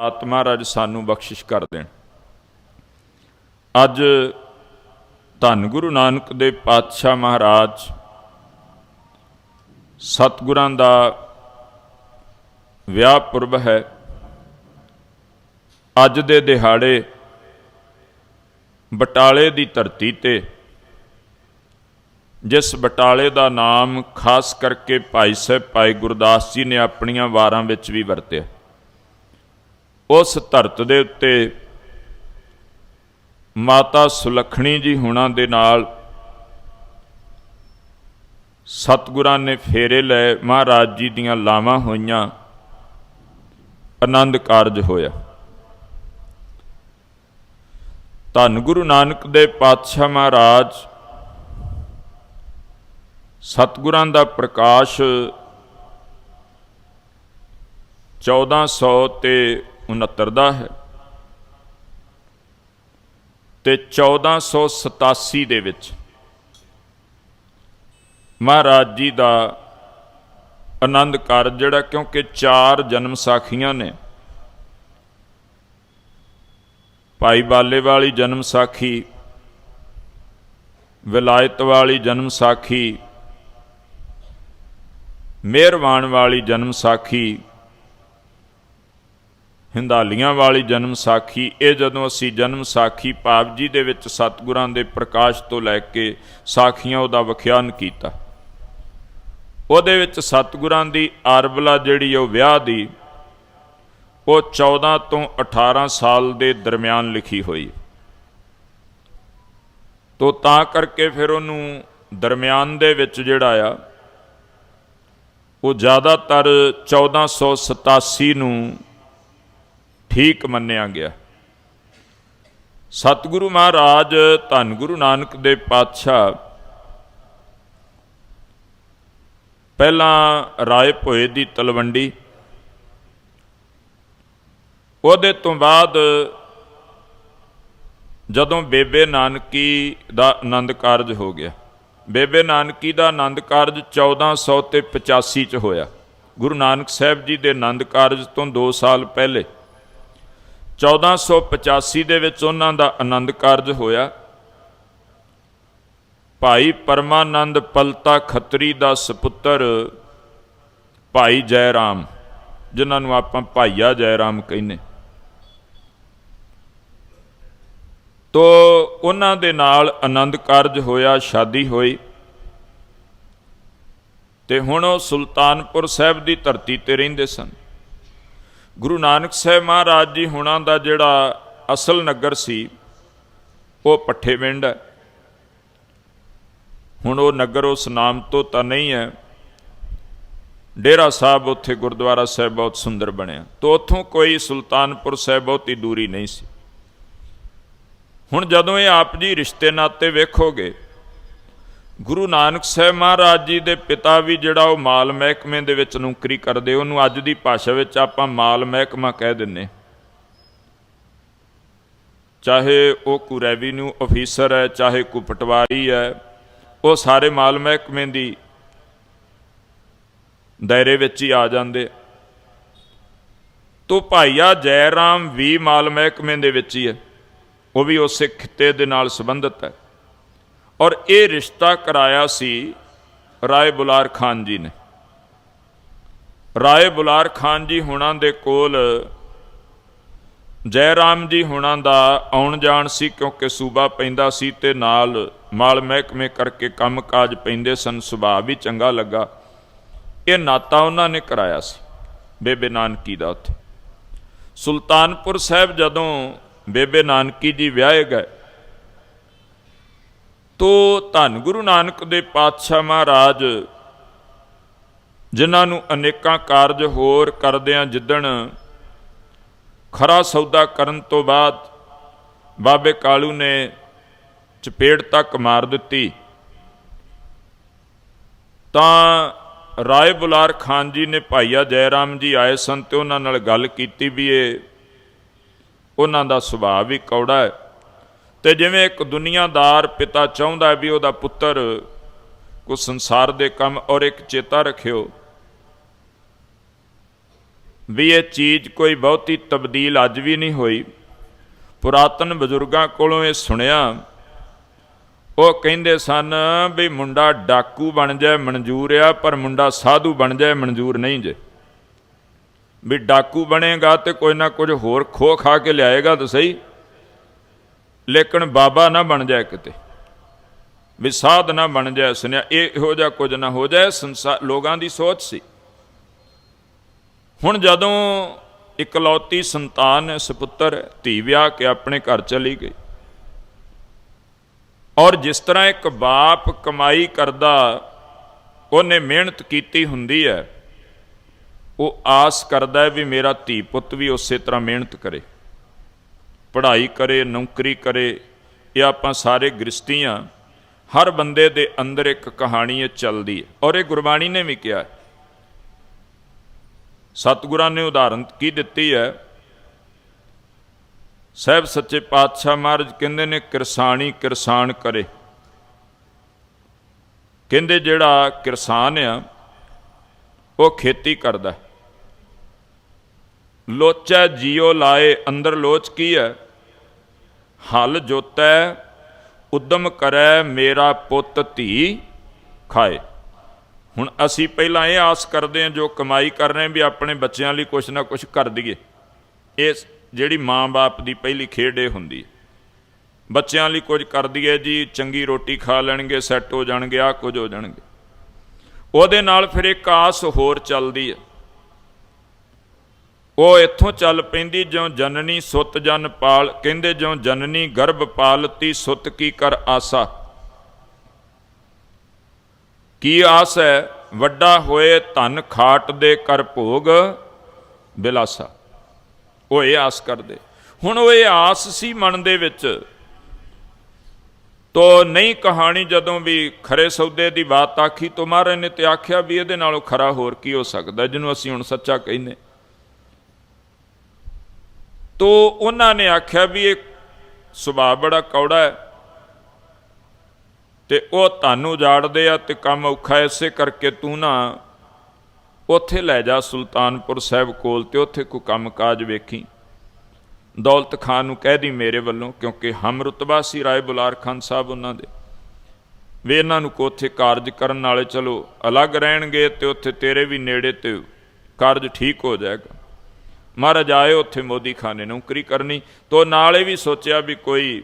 ਆਤਮਾ ਰਾਜ ਸਾਨੂੰ ਬਖਸ਼ਿਸ਼ ਕਰ ਦੇਣ। ਅੱਜ ਧੰਨ ਗੁਰੂ ਨਾਨਕ ਦੇ ਪਾਤਸ਼ਾਹ ਮਹਾਰਾਜ ਸਤਿਗੁਰਾਂ ਦਾ ਵਿਆਹ ਪੁਰਬ ਹੈ। ਅੱਜ ਦੇ ਦਿਹਾੜੇ ਬਟਾਲੇ ਦੀ ਧਰਤੀ ਤੇ, ਜਿਸ ਬਟਾਲੇ ਦਾ ਨਾਮ ਖਾਸ ਕਰਕੇ ਭਾਈ ਸਾਹਿਬ ਭਾਈ ਗੁਰਦਾਸ ਜੀ ਨੇ ਆਪਣੀਆਂ ਵਾਰਾਂ ਵਿੱਚ ਵੀ ਵਰਤਿਆ। ਉਸ ਧਰਤ ਦੇ ਉੱਤੇ ਮਾਤਾ ਸੁਲੱਖਣੀ ਜੀ ਹੁਣਾਂ ਦੇ ਨਾਲ ਸਤਿਗੁਰਾਂ ਨੇ ਫੇਰੇ ਲਏ, ਮਹਾਰਾਜ ਜੀ ਦੀਆਂ ਲਾਵਾਂ ਹੋਈਆਂ, ਆਨੰਦ ਕਾਰਜ ਹੋਇਆ। ਧੰਨ ਗੁਰੂ ਨਾਨਕ ਦੇ ਪਾਤਸ਼ਾਹ ਮਹਾਰਾਜ, ਸਤਿਗੁਰਾਂ ਦਾ ਪ੍ਰਕਾਸ਼ 1400 ਤੇ 69 ਦਾ ਹੈ। ਤੇ 1487 ਦੇ ਵਿੱਚ ਮਹਾਰਾਜ ਜੀ ਦਾ ਆਨੰਦ ਕਾਰਜ ਜਿਹੜਾ ਕਿਉਂਕਿ ਚਾਰ ਜਨਮ ਸਾਖੀਆਂ ਨੇ। ਭਾਈ ਬਾਲੇ ਵਾਲੀ ਜਨਮ ਸਾਖੀ, ਵਿਲਾਇਤ ਵਾਲੀ ਜਨਮ ਸਾਖੀ, ਮਿਹਰਬਾਨ ਵਾਲੀ ਜਨਮ ਸਾਖੀ ਹਿੰਦਾਲੀਆਂ ਵਾਲੀ ਜਨਮ ਸਾਖੀ, ਇਹ ਜਦੋਂ ਅਸੀਂ ਜਨਮ ਸਾਖੀ ਪਾਪ ਜੀ ਦੇ ਵਿੱਚ ਸਤਿਗੁਰਾਂ ਦੇ ਪ੍ਰਕਾਸ਼ ਤੋਂ ਲੈ ਕੇ ਸਾਖੀਆਂ ਉਹਦਾ ਵਿਖਿਆਨ ਕੀਤਾ। ਉਹਦੇ ਵਿੱਚ ਸਤਿਗੁਰਾਂ ਦੀ ਅਰਬਲਾ ਜਿਹੜੀ ਉਹ ਵਿਆਹ ਦੀ, ਉਹ 14 ਤੋਂ 18 ਸਾਲ ਦੇ ਦਰਮਿਆਨ ਲਿਖੀ ਹੋਈ ਤੋ ਤਾਂ ਕਰਕੇ ਫਿਰ ਉਹਨੂੰ ਦਰਮਿਆਨ ਦੇ ਵਿੱਚ ਜਿਹੜਾ ਆ, ਉਹ ਜ਼ਿਆਦਾਤਰ 1487 ਨੂੰ ਠੀਕ ਮੰਨਿਆ ਗਿਆ। ਸਤਿਗੁਰੂ ਮਹਾਰਾਜ, ਧੰਨ ਗੁਰੂ ਨਾਨਕ ਦੇ ਪਾਤਸ਼ਾਹ, ਪਹਿਲਾਂ ਰਾਏ ਭੋਏ ਦੀ ਤਲਵੰਡੀ, ਉਹਦੇ ਤੋਂ ਬਾਅਦ ਜਦੋਂ ਬੇਬੇ ਨਾਨਕੀ ਦਾ ਆਨੰਦ ਕਾਰਜ ਹੋ ਗਿਆ। ਬੇਬੇ ਨਾਨਕੀ ਦਾ ਆਨੰਦ ਕਾਰਜ 1400 ਤੇ 85 ਚ ਹੋਇਆ। ਗੁਰੂ ਨਾਨਕ ਸਾਹਿਬ ਜੀ ਦੇ ਆਨੰਦ ਕਾਰਜ ਤੋਂ 2 ਸਾਲ ਪਹਿਲੇ। 1485 ਦੇ ਵਿੱਚ ਉਹਨਾਂ ਦਾ ਆਨੰਦ ਕਾਰਜ ਹੋਇਆ। ਭਾਈ ਪਰਮਾਨੰਦ ਪਲਤਾ ਖੱਤਰੀ ਦਾ ਸੁਪੁੱਤਰ ਭਾਈ ਜੈਰਾਮ, ਜਿਨ੍ਹਾਂ ਨੂੰ ਆਪਾਂ ਭਾਈਆ ਜੈ ਰਾਮ ਕਹਿੰਦੇ। ਤੋ ਉਹਨਾਂ ਦੇ ਨਾਲ ਆਨੰਦ ਕਾਰਜ ਹੋਇਆ, ਸ਼ਾਦੀ ਹੋਈ। ਤੇ ਹੁਣ ਉਹ ਸੁਲਤਾਨਪੁਰ ਸਾਹਿਬ ਦੀ ਧਰਤੀ ਤੇ ਰਹਿੰਦੇ ਸਨ। ਗੁਰੂ ਨਾਨਕ ਸਾਹਿਬ ਮਹਾਰਾਜ ਜੀ ਹੁਣਾਂ ਦਾ ਜਿਹੜਾ ਅਸਲ ਨਗਰ ਸੀ, ਉਹ ਪੱਠੇਵਿੰਡ ਹੈ। ਹੁਣ ਉਹ ਨਗਰ ਉਸ ਨਾਮ ਤੋਂ ਤਾਂ ਨਹੀਂ ਹੈ। ਡੇਰਾ ਸਾਹਿਬ ਉੱਥੇ ਗੁਰਦੁਆਰਾ ਸਾਹਿਬ ਬਹੁਤ ਸੁੰਦਰ ਬਣਿਆ। ਤੋਂ ਉੱਥੋਂ ਕੋਈ ਸੁਲਤਾਨਪੁਰ ਸਾਹਿਬ ਬਹੁਤੀ ਦੂਰੀ ਨਹੀਂ ਸੀ। ਹੁਣ ਜਦੋਂ ਇਹ ਆਪ ਜੀ ਰਿਸ਼ਤੇ ਨਾਤੇ ਵੇਖੋਗੇ ਗੁਰੂ ਨਾਨਕ ਸਾਹਿਬ ਮਹਾਰਾਜ ਜੀ ਦੇ ਪਿਤਾ ਵੀ ਜਿਹੜਾ ਉਹ ਮਾਲ ਮਹਿਕਮੇ ਦੇ ਵਿੱਚ ਨੌਕਰੀ ਕਰਦੇ, ਉਹਨੂੰ ਅੱਜ ਦੀ ਭਾਸ਼ਾ ਵਿੱਚ ਆਪਾਂ ਮਾਲ ਮਹਿਕਮਾ ਕਹਿ ਦਿੰਨੇ ਚਾਹੇ ਉਹ ਕੋ ਰੈਵਨਿਊ ਅਫੀਸਰ ਹੈ, ਚਾਹੇ ਕੋ ਪਟਵਾਰੀ ਹੈ, ਉਹ ਸਾਰੇ ਮਾਲ ਮਹਿਕਮੇ ਦੀ ਦਾਇਰੇ ਵਿੱਚ ਹੀ ਆ ਜਾਂਦੇ ਤੋ ਭਾਈਆ ਜੈ ਰਾਮ ਵੀ ਮਾਲ ਮਹਿਕਮੇ ਦੇ ਵਿੱਚ ਹੀ ਹੈ। ਉਹ ਵੀ ਉਸੇ ਖਿੱਤੇ ਦੇ ਨਾਲ ਸੰਬੰਧਿਤ ਹੈ। ਔਰ ਇਹ ਰਿਸ਼ਤਾ ਕਰਾਇਆ ਸੀ ਰਾਏ ਬੁਲਾਰ ਖਾਨ ਜੀ ਨੇ। ਰਾਏ ਬੁਲਾਰ ਖਾਨ ਜੀ ਹੁਣਾਂ ਦੇ ਕੋਲ ਜੈ ਰਾਮ ਜੀ ਹੁਣਾਂ ਦਾ ਆਉਣ ਜਾਣ ਸੀ ਕਿਉਂਕਿ ਸੂਬਾ ਪੈਂਦਾ ਸੀ ਤੇ ਨਾਲ ਮਾਲ ਮਹਿਕਮੇ ਕਰਕੇ ਕੰਮਕਾਜ ਪੈਂਦੇ ਸਨ, ਸੁਭਾਅ ਵੀ ਚੰਗਾ ਲੱਗਾ। ਇਹ ਨਾਤਾ ਉਹਨਾਂ ਨੇ ਕਰਾਇਆ ਸੀ, ਬੇਬੇ ਨਾਨਕੀ ਦਾ ਉੱਥੇ। ਸੁਲਤਾਨਪੁਰ ਸਾਹਿਬ ਜਦੋਂ ਬੇਬੇ ਨਾਨਕੀ ਜੀ ਵਿਆਹੇ ਗਏ ਤੋ ਧੰਨ ਗੁਰੂ ਨਾਨਕ ਦੇ ਪਾਤਸ਼ਾਹ ਮਹਾਰਾਜ, ਜਿਨ੍ਹਾਂ ਨੂੰ ਅਨੇਕਾਂ ਕਾਰਜ ਹੋਰ ਕਰਦਿਆਂ ਜਿੱਦਣ ਖਰਾ ਸੌਦਾ ਕਰਨ ਤੋਂ ਬਾਅਦ ਬਾਬੇ ਕਾਲੂ ਨੇ ਚਪੇੜ ਤੱਕ ਮਾਰ ਦਿੱਤੀ। ਤਾਂ ਰਾਏ ਬੁਲਾਰ ਖਾਨ ਜੀ ਨੇ ਭਾਈਆ ਜੈ ਰਾਮ ਜੀ ਆਏ ਸਨ ਤੇ ਉਹਨਾਂ ਨਾਲ ਗੱਲ ਕੀਤੀ ਵੀ ਇਹ, ਉਹਨਾਂ ਦਾ ਸੁਭਾਅ ਵੀ ਕੌੜਾ ਹੈ। ਤੇ ਜਿਵੇਂ ਇੱਕ ਦੁਨੀਆਦਾਰ ਪਿਤਾ ਚਾਹੁੰਦਾ ਵੀ ਉਹਦਾ ਪੁੱਤਰ ਕੋ ਸੰਸਾਰ ਦੇ ਕੰਮ ਔਰ ਇੱਕ ਚੇਤਾ ਰੱਖਿਓ, ਵੀ ਇਹ ਚੀਜ਼ ਕੋਈ ਬਹੁਤੀ ਤਬਦੀਲ ਅੱਜ ਵੀ ਨਹੀਂ ਹੋਈ। ਪੁਰਾਤਨ ਬਜ਼ੁਰਗਾਂ ਕੋਲੋਂ ਇਹ ਸੁਣਿਆ, ਉਹ ਕਹਿੰਦੇ ਸਨ ਵੀ ਮੁੰਡਾ ਡਾਕੂ ਬਣ ਜਾਏ, ਮਨਜ਼ੂਰ ਆ, ਪਰ ਮੁੰਡਾ ਸਾਧੂ ਬਣ ਜਾਏ, ਮਨਜ਼ੂਰ ਨਹੀਂ ਜੇ। ਵੀ ਡਾਕੂ ਬਣੇਗਾ ਤੇ ਕੋਈ ਨਾ ਕੁਝ ਹੋਰ ਖੋ ਖਾ ਕੇ ਲਿਆਏਗਾ ਤਾਂ ਸਹੀ। ਲੇਕਿਨ ਬਾਬਾ ਨਾ ਬਣ ਜਾਏ ਕਿਤੇ। ਵੀ ਸਾਧ ਨਾ ਬਣ ਜਾਏ ਸੁਨਿਆ ਇਹ ਇਹੋ ਜਿਹਾ ਕੁਝ ਨਾ ਹੋ ਜਾਏ ਸੰਸਾਰ ਲੋਕਾਂ ਦੀ ਸੋਚ ਸੀ। ਹੁਣ ਜਦੋਂ ਇਕਲੌਤੀ ਸੰਤਾਨ ਹੈ ਸੁਪੁੱਤਰ, ਧੀ ਵਿਆਹ ਕੇ ਆਪਣੇ ਘਰ ਚਲੀ ਗਈ, ਔਰ ਜਿਸ ਤਰ੍ਹਾਂ ਇੱਕ ਬਾਪ ਕਮਾਈ ਕਰਦਾ, ਉਹਨੇ ਮਿਹਨਤ ਕੀਤੀ ਹੁੰਦੀ ਹੈ, ਉਹ ਆਸ ਕਰਦਾ ਹੈ ਵੀ ਮੇਰਾ ਧੀ ਪੁੱਤ ਵੀ ਉਸੇ ਤਰ੍ਹਾਂ ਮਿਹਨਤ ਕਰੇ। ਪੜ੍ਹਾਈ ਕਰੇ, ਨੌਕਰੀ ਕਰੇ, ਇਹ ਆਪਾਂ ਸਾਰੇ ਗ੍ਰਸਤੀਆਂ ਹਰ ਬੰਦੇ ਦੇ ਅੰਦਰ ਇੱਕ ਕਹਾਣੀ ਇਹ ਚੱਲਦੀ ਹੈ। ਔਰ ਇਹ ਗੁਰਬਾਣੀ ਨੇ ਵੀ ਕਿਹਾ ਹੈ। ਸਤਿਗੁਰਾਂ ਨੇ ਉਦਾਹਰਨ ਕੀ ਦਿੱਤੀ ਹੈ? ਸਹਿਬ ਸੱਚੇ ਪਾਤਸ਼ਾਹ ਮਹਾਰਾਜ ਕਹਿੰਦੇ ਨੇ ਕਿਰਸਾਨੀ ਕਿਰਸਾਨ ਕਰੇ। ਕਹਿੰਦੇ ਜਿਹੜਾ ਕਿਰਸਾਨ ਆ, ਉਹ ਖੇਤੀ ਕਰਦਾ ਹੈ। ਲੋਚੈ ਜੀਉ ਲਾਏ, ਅੰਦਰ ਲੋਚ ਕੀ ਹੈ? ਹਲ ਜੋਤੈ, ਉਦਮ ਕਰੈ, ਮੇਰਾ ਪੁੱਤ ਧੀ ਖਾਏ। ਹੁਣ ਅਸੀਂ ਪਹਿਲਾਂ ਇਹ ਆਸ ਕਰਦੇ ਹਾਂ, ਜੋ ਕਮਾਈ ਕਰ ਰਹੇ ਵੀ ਆਪਣੇ ਬੱਚਿਆਂ ਲਈ ਕੁਛ ਨਾ ਕੁਛ ਕਰ ਦਈਏ। ਇਹ ਜਿਹੜੀ ਮਾਂ-ਬਾਪ ਦੀ ਪਹਿਲੀ ਖੇਡ ਇਹ ਹੁੰਦੀ ਹੈ। ਬੱਚਿਆਂ ਲਈ ਕੁਝ ਕਰ ਦਈਏ ਜੀ, ਚੰਗੀ ਰੋਟੀ ਖਾ ਲੈਣਗੇ, ਸੈੱਟ ਹੋ ਜਾਣਗੇ ਆ ਕੁਝ ਹੋ ਜਾਣਗੇ। ਉਹਦੇ ਨਾਲ ਫਿਰ ਇੱਕ ਆਸ ਹੋਰ ਚੱਲਦੀ ਹੈ। ਉਹ ਇੱਥੋਂ ਚੱਲ ਪੈਂਦੀ ਜਿਉ ਜਨਨੀ ਸੁੱਤ ਜਨ ਪਾਲ, ਕਹਿੰਦੇ ਜਿਉ ਜਨਨੀ ਗਰਭ ਪਾਲਤੀ ਸੁੱਤ ਕੀ ਕਰ ਆਸਾ? ਕੀ ਆਸ ਹੈ? ਵੱਡਾ ਹੋਏ ਧਨ ਖਾਟ ਦੇ ਕਰ ਭੋਗ ਬਿਲਾਸਾ। ਉਹ ਇਹ ਆਸ ਕਰਦੇ। ਹੁਣ ਉਹ ਇਹ ਆਸ ਸੀ ਮਨ ਦੇ ਵਿੱਚ। ਤੋ ਨਹੀਂ ਕਹਾਣੀ ਜਦੋਂ ਵੀ ਖਰੇ ਸੌਦੇ ਦੀ ਬਾਤ ਆਖੀ, ਤੋ ਮਹਾਰਾਜ ਨੇ ਤੇ ਆਖਿਆ ਵੀ ਇਹਦੇ ਨਾਲੋਂ ਖਰਾ ਹੋਰ ਕੀ ਹੋ ਸਕਦਾ, ਜਿਹਨੂੰ ਅਸੀਂ ਹੁਣ ਸੱਚਾ ਕਹਿੰਦੇ। ਤੋ ਉਹਨਾਂ ਨੇ ਆਖਿਆ ਵੀ ਇਹ ਸੁਭਾਅ ਬੜਾ ਕੌੜਾ ਹੈ ਤੇ ਉਹ ਤੁਹਾਨੂੰ ਉਜਾੜਦੇ ਆ ਤੇ ਕੰਮ ਔਖਾ ਇਸੇ ਕਰਕੇ ਤੂੰ ਨਾ ਉੱਥੇ ਲੈ ਜਾ ਸੁਲਤਾਨਪੁਰ ਸਾਹਿਬ ਕੋਲ ਤੇ ਉੱਥੇ ਕੋਈ ਕੰਮ ਕਾਜ ਵੇਖੀ। ਦੌਲਤ ਖਾਨ ਨੂੰ ਕਹਿ ਦੀ ਮੇਰੇ ਵੱਲੋਂ, ਕਿਉਂਕਿ ਹਮ ਰਤਬਾ ਸੀ ਰਾਏ ਬੁਲਾਰ ਖਾਨ ਸਾਹਿਬ ਉਹਨਾਂ ਦੇ। ਵੀ ਇਹਨਾਂ ਨੂੰ ਕੋ ਉੱਥੇ ਕਾਰਜ ਕਰਨ ਵਾਲੇ ਚਲੋ ਅਲੱਗ ਰਹਿਣਗੇ ਤੇ ਉੱਥੇ ਤੇਰੇ ਵੀ ਨੇੜੇ ਤੇ ਕਾਰਜ ਠੀਕ ਹੋ ਜਾਏਗਾ। ਮਹਾਰਾਜ ਆਏ ਉੱਥੇ ਮੋਦੀ ਖਾਨ ਨੇ ਨੌਕਰੀ ਕਰਨੀ, ਤੋ ਨਾਲੇ ਵੀ ਸੋਚਿਆ ਵੀ ਕੋਈ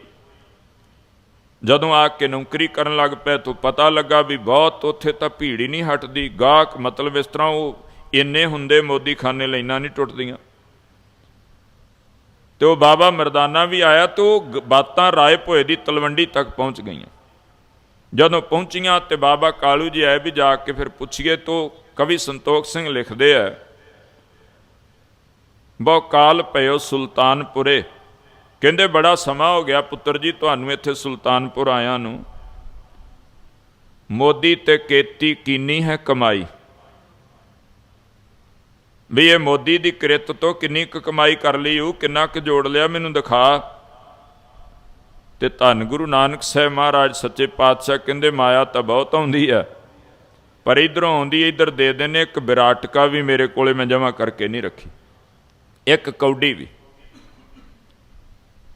ਜਦੋਂ ਆ ਕੇ ਨੌਕਰੀ ਕਰਨ ਲੱਗ ਪਿਆ ਤਾਂ ਪਤਾ ਲੱਗਾ ਵੀ ਬਹੁਤ ਉੱਥੇ ਤਾਂ ਭੀੜ ਹੀ ਨਹੀਂ ਹਟਦੀ। ਗਾਹਕ ਮਤਲਬ ਇਸ ਤਰ੍ਹਾਂ ਉਹ ਇੰਨੇ ਹੁੰਦੇ ਮੋਦੀ ਖਾਨੇ ਲੈਣਾ ਨਹੀਂ ਟੁੱਟਦੀਆਂ। ਤੇ ਉਹ ਬਾਬਾ ਮਰਦਾਨਾ ਵੀ ਆਇਆ ਤੇ ਉਹ ਗ- ਬਾਤਾਂ ਰਾਏ ਭੋਏ ਦੀ ਤਲਵੰਡੀ ਤੱਕ ਪਹੁੰਚ ਗਈਆਂ। ਜਦੋਂ ਪਹੁੰਚੀਆਂ ਤੇ ਬਾਬਾ ਕਾਲੂ ਜੀ ਆਏ ਵੀ ਜਾ ਕੇ ਫਿਰ ਪੁੱਛੀਏ, ਤੋ ਕਵੀ ਸੰਤੋਖ ਸਿੰਘ ਲਿਖਦੇ ਆ ਬਹੁ ਕਾਲ ਪਇਓ ਸੁਲਤਾਨਪੁਰੇ। ਕਹਿੰਦੇ, ਬੜਾ ਸਮਾਂ ਹੋ ਗਿਆ ਪੁੱਤਰ ਜੀ, ਤੁਹਾਨੂੰ ਇੱਥੇ ਸੁਲਤਾਨਪੁਰ ਆਇਆਂ ਨੂੰ। ਮੋਦੀ ਤੇ ਕੇਤੀ ਕਿੰਨੀ ਹੈ ਕਮਾਈ? ਵੀ ਇਹ ਮੋਦੀ ਦੀ ਕਿਰਤ ਤੋਂ ਕਿੰਨੀ ਕੁ ਕਮਾਈ ਕਰ ਲਈ, ਉਹ ਕਿੰਨਾ ਕੁ ਜੋੜ ਲਿਆ, ਮੈਨੂੰ ਦਿਖਾ। ਤੇ ਧੰਨ ਗੁਰੂ ਨਾਨਕ ਸਾਹਿਬ ਮਹਾਰਾਜ, ਸੱਚੇ ਪਾਤਸ਼ਾਹ ਕਹਿੰਦੇ, ਮਾਇਆ ਤਾਂ ਬਹੁਤ ਆਉਂਦੀ ਹੈ, ਪਰ ਇਧਰੋਂ ਆਉਂਦੀ, ਇਧਰ ਦੇ ਦਿੰਨੇ ਇੱਕ ਵਿਰਾਟਕਾ ਵੀ ਮੇਰੇ ਕੋਲੇ ਮੈਂ ਜਮਾ ਕਰਕੇ ਨਹੀਂ ਰੱਖੀ। ਇੱਕ ਕੌਡੀ ਵੀ।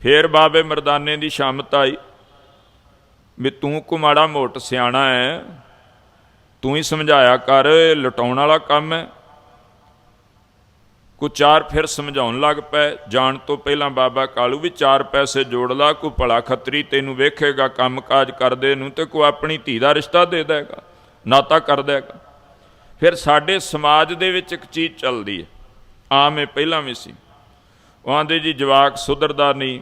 ਫੇਰ ਬਾਬੇ ਮਰਦਾਨੇ ਦੀ ਸ਼ਾਮਤ ਆਈ ਵੀ ਤੂੰ ਕੋ ਮੋਟ ਸਿਆਣਾ ਹੈ ਤੂੰ ਹੀ ਸਮਝਾਇਆ ਕਰ ਇਹ ਲਟਾਉਣ ਵਾਲਾ ਕੰਮ ਹੈ ਕੋ ਚਾਰ ਫਿਰ ਸਮਝਾਉਣ ਲੱਗ ਪਏ ਜਾਣ ਤੋਂ ਪਹਿਲਾਂ ਬਾਬਾ ਕਾਲੂ ਵੀ ਚਾਰ ਪੈਸੇ ਜੋੜ ਲਾ, ਕੋ ਭਲਾ ਖੱਤਰੀ ਤੈਨੂੰ ਵੇਖੇਗਾ, ਕੰਮਕਾਜ ਕਰਦੇ ਨੂੰ ਤੇ ਕੋ ਆਪਣੀ ਧੀ ਦਾ ਰਿਸ਼ਤਾ ਦੇ ਦੇਗਾ, ਨਾਤਾ ਕਰ ਦੇਗਾ। ਫਿਰ ਸਾਡੇ ਸਮਾਜ ਦੇ ਵਿੱਚ ਇੱਕ ਚੀਜ਼ ਚੱਲਦੀ ਹੈ ਆਮ ਇਹ ਪਹਿਲਾਂ ਵੀ ਸੀ। ਉਹ ਆਂਦੇ ਜੀ, ਜਵਾਕ ਸੁਧਰਦਾ ਨਹੀਂ।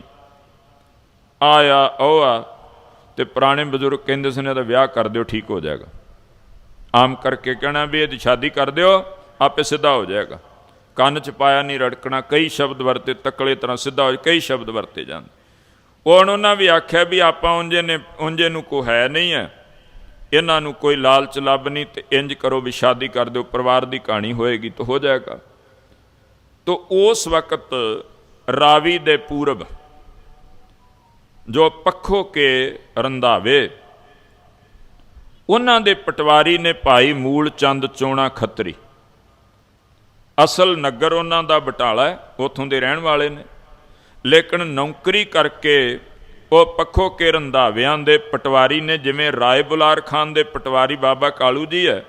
ਆਇਆ ਉਹ ਆ ਤੇ ਪੁਰਾਣੇ ਬਜ਼ੁਰਗ ਕਹਿੰਦੇ ਸੀ ਨੇ ਦਾ ਵਿਆਹ ਕਰ ਦਿਓ, ਠੀਕ ਹੋ ਜਾਏਗਾ। ਆਮ ਕਰਕੇ ਕਹਿਣਾ ਵੀ ਇਹਦੀ ਸ਼ਾਦੀ ਕਰ ਦਿਓ, ਆਪੇ ਸਿੱਧਾ ਹੋ ਜਾਏਗਾ। ਕੰਨ ਚ ਪਾਇਆ ਨਹੀਂ ਰੜਕਣਾ, ਕਈ ਸ਼ਬਦ ਵਰਤੇ ਤਕਲੇ ਤਰ੍ਹਾਂ ਸਿੱਧਾ ਹੋ ਕਈ ਸ਼ਬਦ ਵਰਤੇ ਜਾਂਦੇ। ਉਹ ਹੁਣ ਉਹਨਾਂ ਵੀ ਆਖਿਆ ਵੀ ਆਪਾਂ ਉਂਝੇ ਨੇ, ਉਂਝੇ ਨੂੰ ਕੋ ਹੈ ਨਹੀਂ ਹੈ। ਇਹਨਾਂ ਨੂੰ ਕੋਈ ਲਾਲਚ, ਲੱਭ ਨਹੀਂ ਤੇ ਇੰਜ ਕਰੋ ਵੀ ਸ਼ਾਦੀ ਕਰ ਦਿਓ, ਪਰਿਵਾਰ ਦੀ ਕਹਾਣੀ ਹੋਏਗੀ ਤਾਂ ਹੋ ਜਾਏਗਾ। ਤੋ ਉਸ ਵਕਤ ਰਾਵੀ ਦੇ ਪੂਰਬ ਜੋ ਪੱਖੋ ਕੇ ਰੰਧਾਵੇ, ਉਹਨਾਂ ਦੇ ਪਟਵਾਰੀ ਨੇ ਭਾਈ ਮੂਲ ਚੰਦ ਚੋਣਾ ਖੱਤਰੀ। ਅਸਲ ਨਗਰ ਉਹਨਾਂ ਦਾ ਬਟਾਲਾ ਹੈ, ਉਥੋਂ ਦੇ ਰਹਿਣ ਵਾਲੇ ਨੇ। ਲੇਕਿਨ ਨੌਕਰੀ ਕਰਕੇ ਉਹ ਪੱਖੋ ਕੇ ਰੰਧਾਵਿਆਂ ਦੇ ਪਟਵਾਰੀ ਨੇ, ਜਿਵੇਂ ਰਾਏ ਬੁਲਾਰ ਖਾਨ ਦੇ ਪਟਵਾਰੀ ਬਾਬਾ ਕਾਲੂ ਜੀ ਹੈ,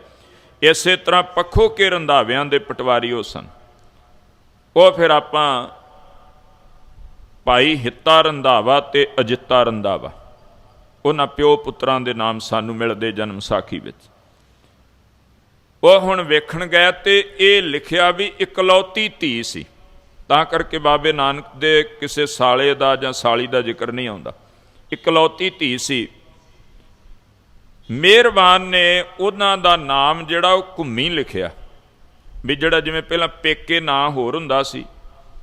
ਇਸੇ ਤਰ੍ਹਾਂ ਪੱਖੋ ਕੇ ਰੰਧਾਵਿਆਂ ਦੇ ਪਟਵਾਰੀ ਉਹ ਸਨ। ਉਹ ਫਿਰ ਆਪਾਂ ਭਾਈ ਹਿੱਤਾ ਰੰਧਾਵਾ ਤੇ ਅਜਿੱਤਾ ਰੰਧਾਵਾ। ਉਹਨਾਂ ਪਿਓ ਪੁੱਤਰਾਂ ਦੇ ਨਾਮ ਸਾਨੂੰ ਮਿਲਦੇ ਜਨਮ ਸਾਖੀ ਵਿੱਚ। ਉਹ ਹੁਣ ਵੇਖਣ ਗਏ ਤੇ ਇਹ ਲਿਖਿਆ ਵੀ ਇਕਲੌਤੀ ਧੀ ਸੀ। ਤਾਂ ਕਰਕੇ ਬਾਬੇ ਨਾਨਕ ਦੇ ਕਿਸੇ ਸਾਲੇ ਦਾ ਜਾਂ ਸਾਲੀ ਦਾ ਜ਼ਿਕਰ ਨਹੀਂ ਆਉਂਦਾ। ਇਕਲੌਤੀ ਧੀ ਸੀ। ਮਿਹਰਬਾਨ ਨੇ ਉਹਨਾਂ ਦਾ ਨਾਮ ਜਿਹੜਾ ਉਹ ਘੁੰਮੀ ਲਿਖਿਆ। ਵੀ ਜਿਹੜਾ ਜਿਵੇਂ ਪਹਿਲਾਂ ਪੇਕੇ ਨਾਂ ਹੋਰ ਹੁੰਦਾ ਸੀ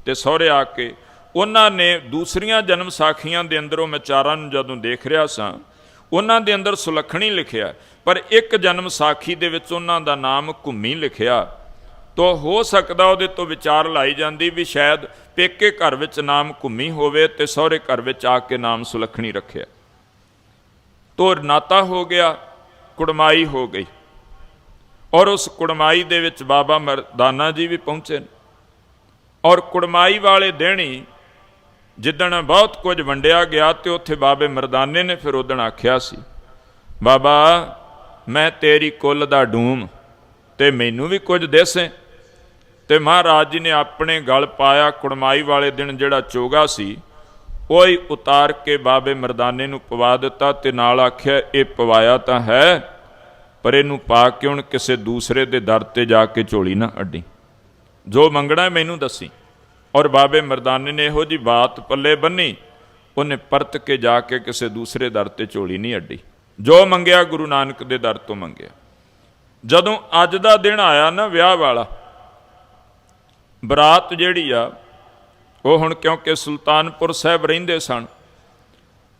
ਤੇ ਸਹੁਰੇ ਆ ਕੇ ਉਹਨਾਂ ਨੇ ਦੂਸਰੀਆਂ ਜਨਮ ਸਾਖੀਆਂ ਦੇ ਅੰਦਰੋਂ ਮੈਂ ਚਾਰਾਂ ਨੂੰ ਜਦੋਂ ਦੇਖ ਰਿਹਾ ਸਾਂ, ਉਹਨਾਂ ਦੇ ਅੰਦਰ ਸੁਲੱਖਣੀ ਲਿਖਿਆ, ਪਰ ਇੱਕ ਜਨਮ ਸਾਖੀ ਦੇ ਵਿੱਚ ਉਹਨਾਂ ਦਾ ਨਾਮ ਘੁੰਮੀ ਲਿਖਿਆ। ਤੋ ਹੋ ਸਕਦਾ ਉਹਦੇ ਤੋਂ ਵਿਚਾਰ ਲਾਈ ਜਾਂਦੀ ਵੀ ਸ਼ਾਇਦ ਪੇਕੇ ਘਰ ਵਿੱਚ ਨਾਮ ਘੁੰਮੀ ਹੋਵੇ ਤੇ ਸਹੁਰੇ ਘਰ ਵਿੱਚ ਆ ਕੇ ਨਾਮ ਸੁਲੱਖਣੀ ਰੱਖਿਆ। ਤੋ ਨਾਤਾ ਹੋ ਗਿਆ, ਕੁੜਮਾਈ ਹੋ ਗਈ। ਔਰ ਉਸ ਕੁੜਮਾਈ ਦੇ ਵਿੱਚ ਬਾਬਾ ਮਰਦਾਨਾ ਜੀ ਵੀ ਪਹੁੰਚੇ ਨੇ। ਔਰ ਕੁੜਮਾਈ ਵਾਲੇ ਦਿਨ ਹੀ ਜਿੱਦਣ ਬਹੁਤ ਕੁਝ ਵੰਡਿਆ ਗਿਆ ਤੇ ਉੱਥੇ ਬਾਬੇ ਮਰਦਾਨੇ ਨੇ ਫਿਰ ਉਦਣ ਆਖਿਆ ਸੀ, ਬਾਬਾ, ਮੈਂ ਤੇਰੀ ਕੁੱਲ ਦਾ ਡੂਮ ਤੇ ਮੈਨੂੰ ਵੀ ਕੁਝ ਦੇਸੇ ਤੇ ਮਹਾਰਾਜ ਜੀ ਨੇ ਆਪਣੇ ਗਲ ਪਾਇਆ ਕੁੜਮਾਈ ਵਾਲੇ ਦਿਨ ਜਿਹੜਾ ਚੋਗਾ ਸੀ, ਉਹ ਹੀ ਉਤਾਰ ਕੇ ਬਾਬੇ ਮਰਦਾਨੇ ਨੂੰ ਪਵਾ ਦਿੱਤਾ ਤੇ ਨਾਲ ਆਖਿਆ, ਇਹ ਪਵਾਇਆ ਤਾਂ ਹੈ ਪਰ ਇਹਨੂੰ ਪਾ ਕੇ ਹੁਣ ਕਿਸੇ ਦੂਸਰੇ ਦੇ ਦਰ ਤੇ ਜਾ ਕੇ ਝੋਲੀ ਨਾ ਅੱਡੀ। ਜੋ ਮੰਗਣਾ ਮੈਨੂੰ ਦੱਸੀ। ਔਰ ਬਾਬੇ ਮਰਦਾਨੇ ਨੇ ਇਹੋ ਜੀ ਬਾਤ ਪੱਲੇ ਬੰਨੀ, ਉਹਨੇ ਪਰਤ ਕੇ ਜਾ ਕੇ ਕਿਸੇ ਦੂਸਰੇ ਦਰ ਤੇ ਝੋਲੀ ਨਹੀਂ ਅੱਡੀ। ਜੋ ਮੰਗਿਆ ਗੁਰੂ ਨਾਨਕ ਦੇ ਦਰ ਤੋਂ ਮੰਗਿਆ। ਜਦੋਂ ਅੱਜ ਦਾ ਦਿਨ ਆਇਆ ਨਾ ਵਿਆਹ ਵਾਲਾ, ਬਰਾਤ ਜਿਹੜੀ ਆ, ਉਹ ਹੁਣ ਕਿਉਂਕਿ ਸੁਲਤਾਨਪੁਰ ਸਾਹਿਬ ਰਹਿੰਦੇ ਸਨ,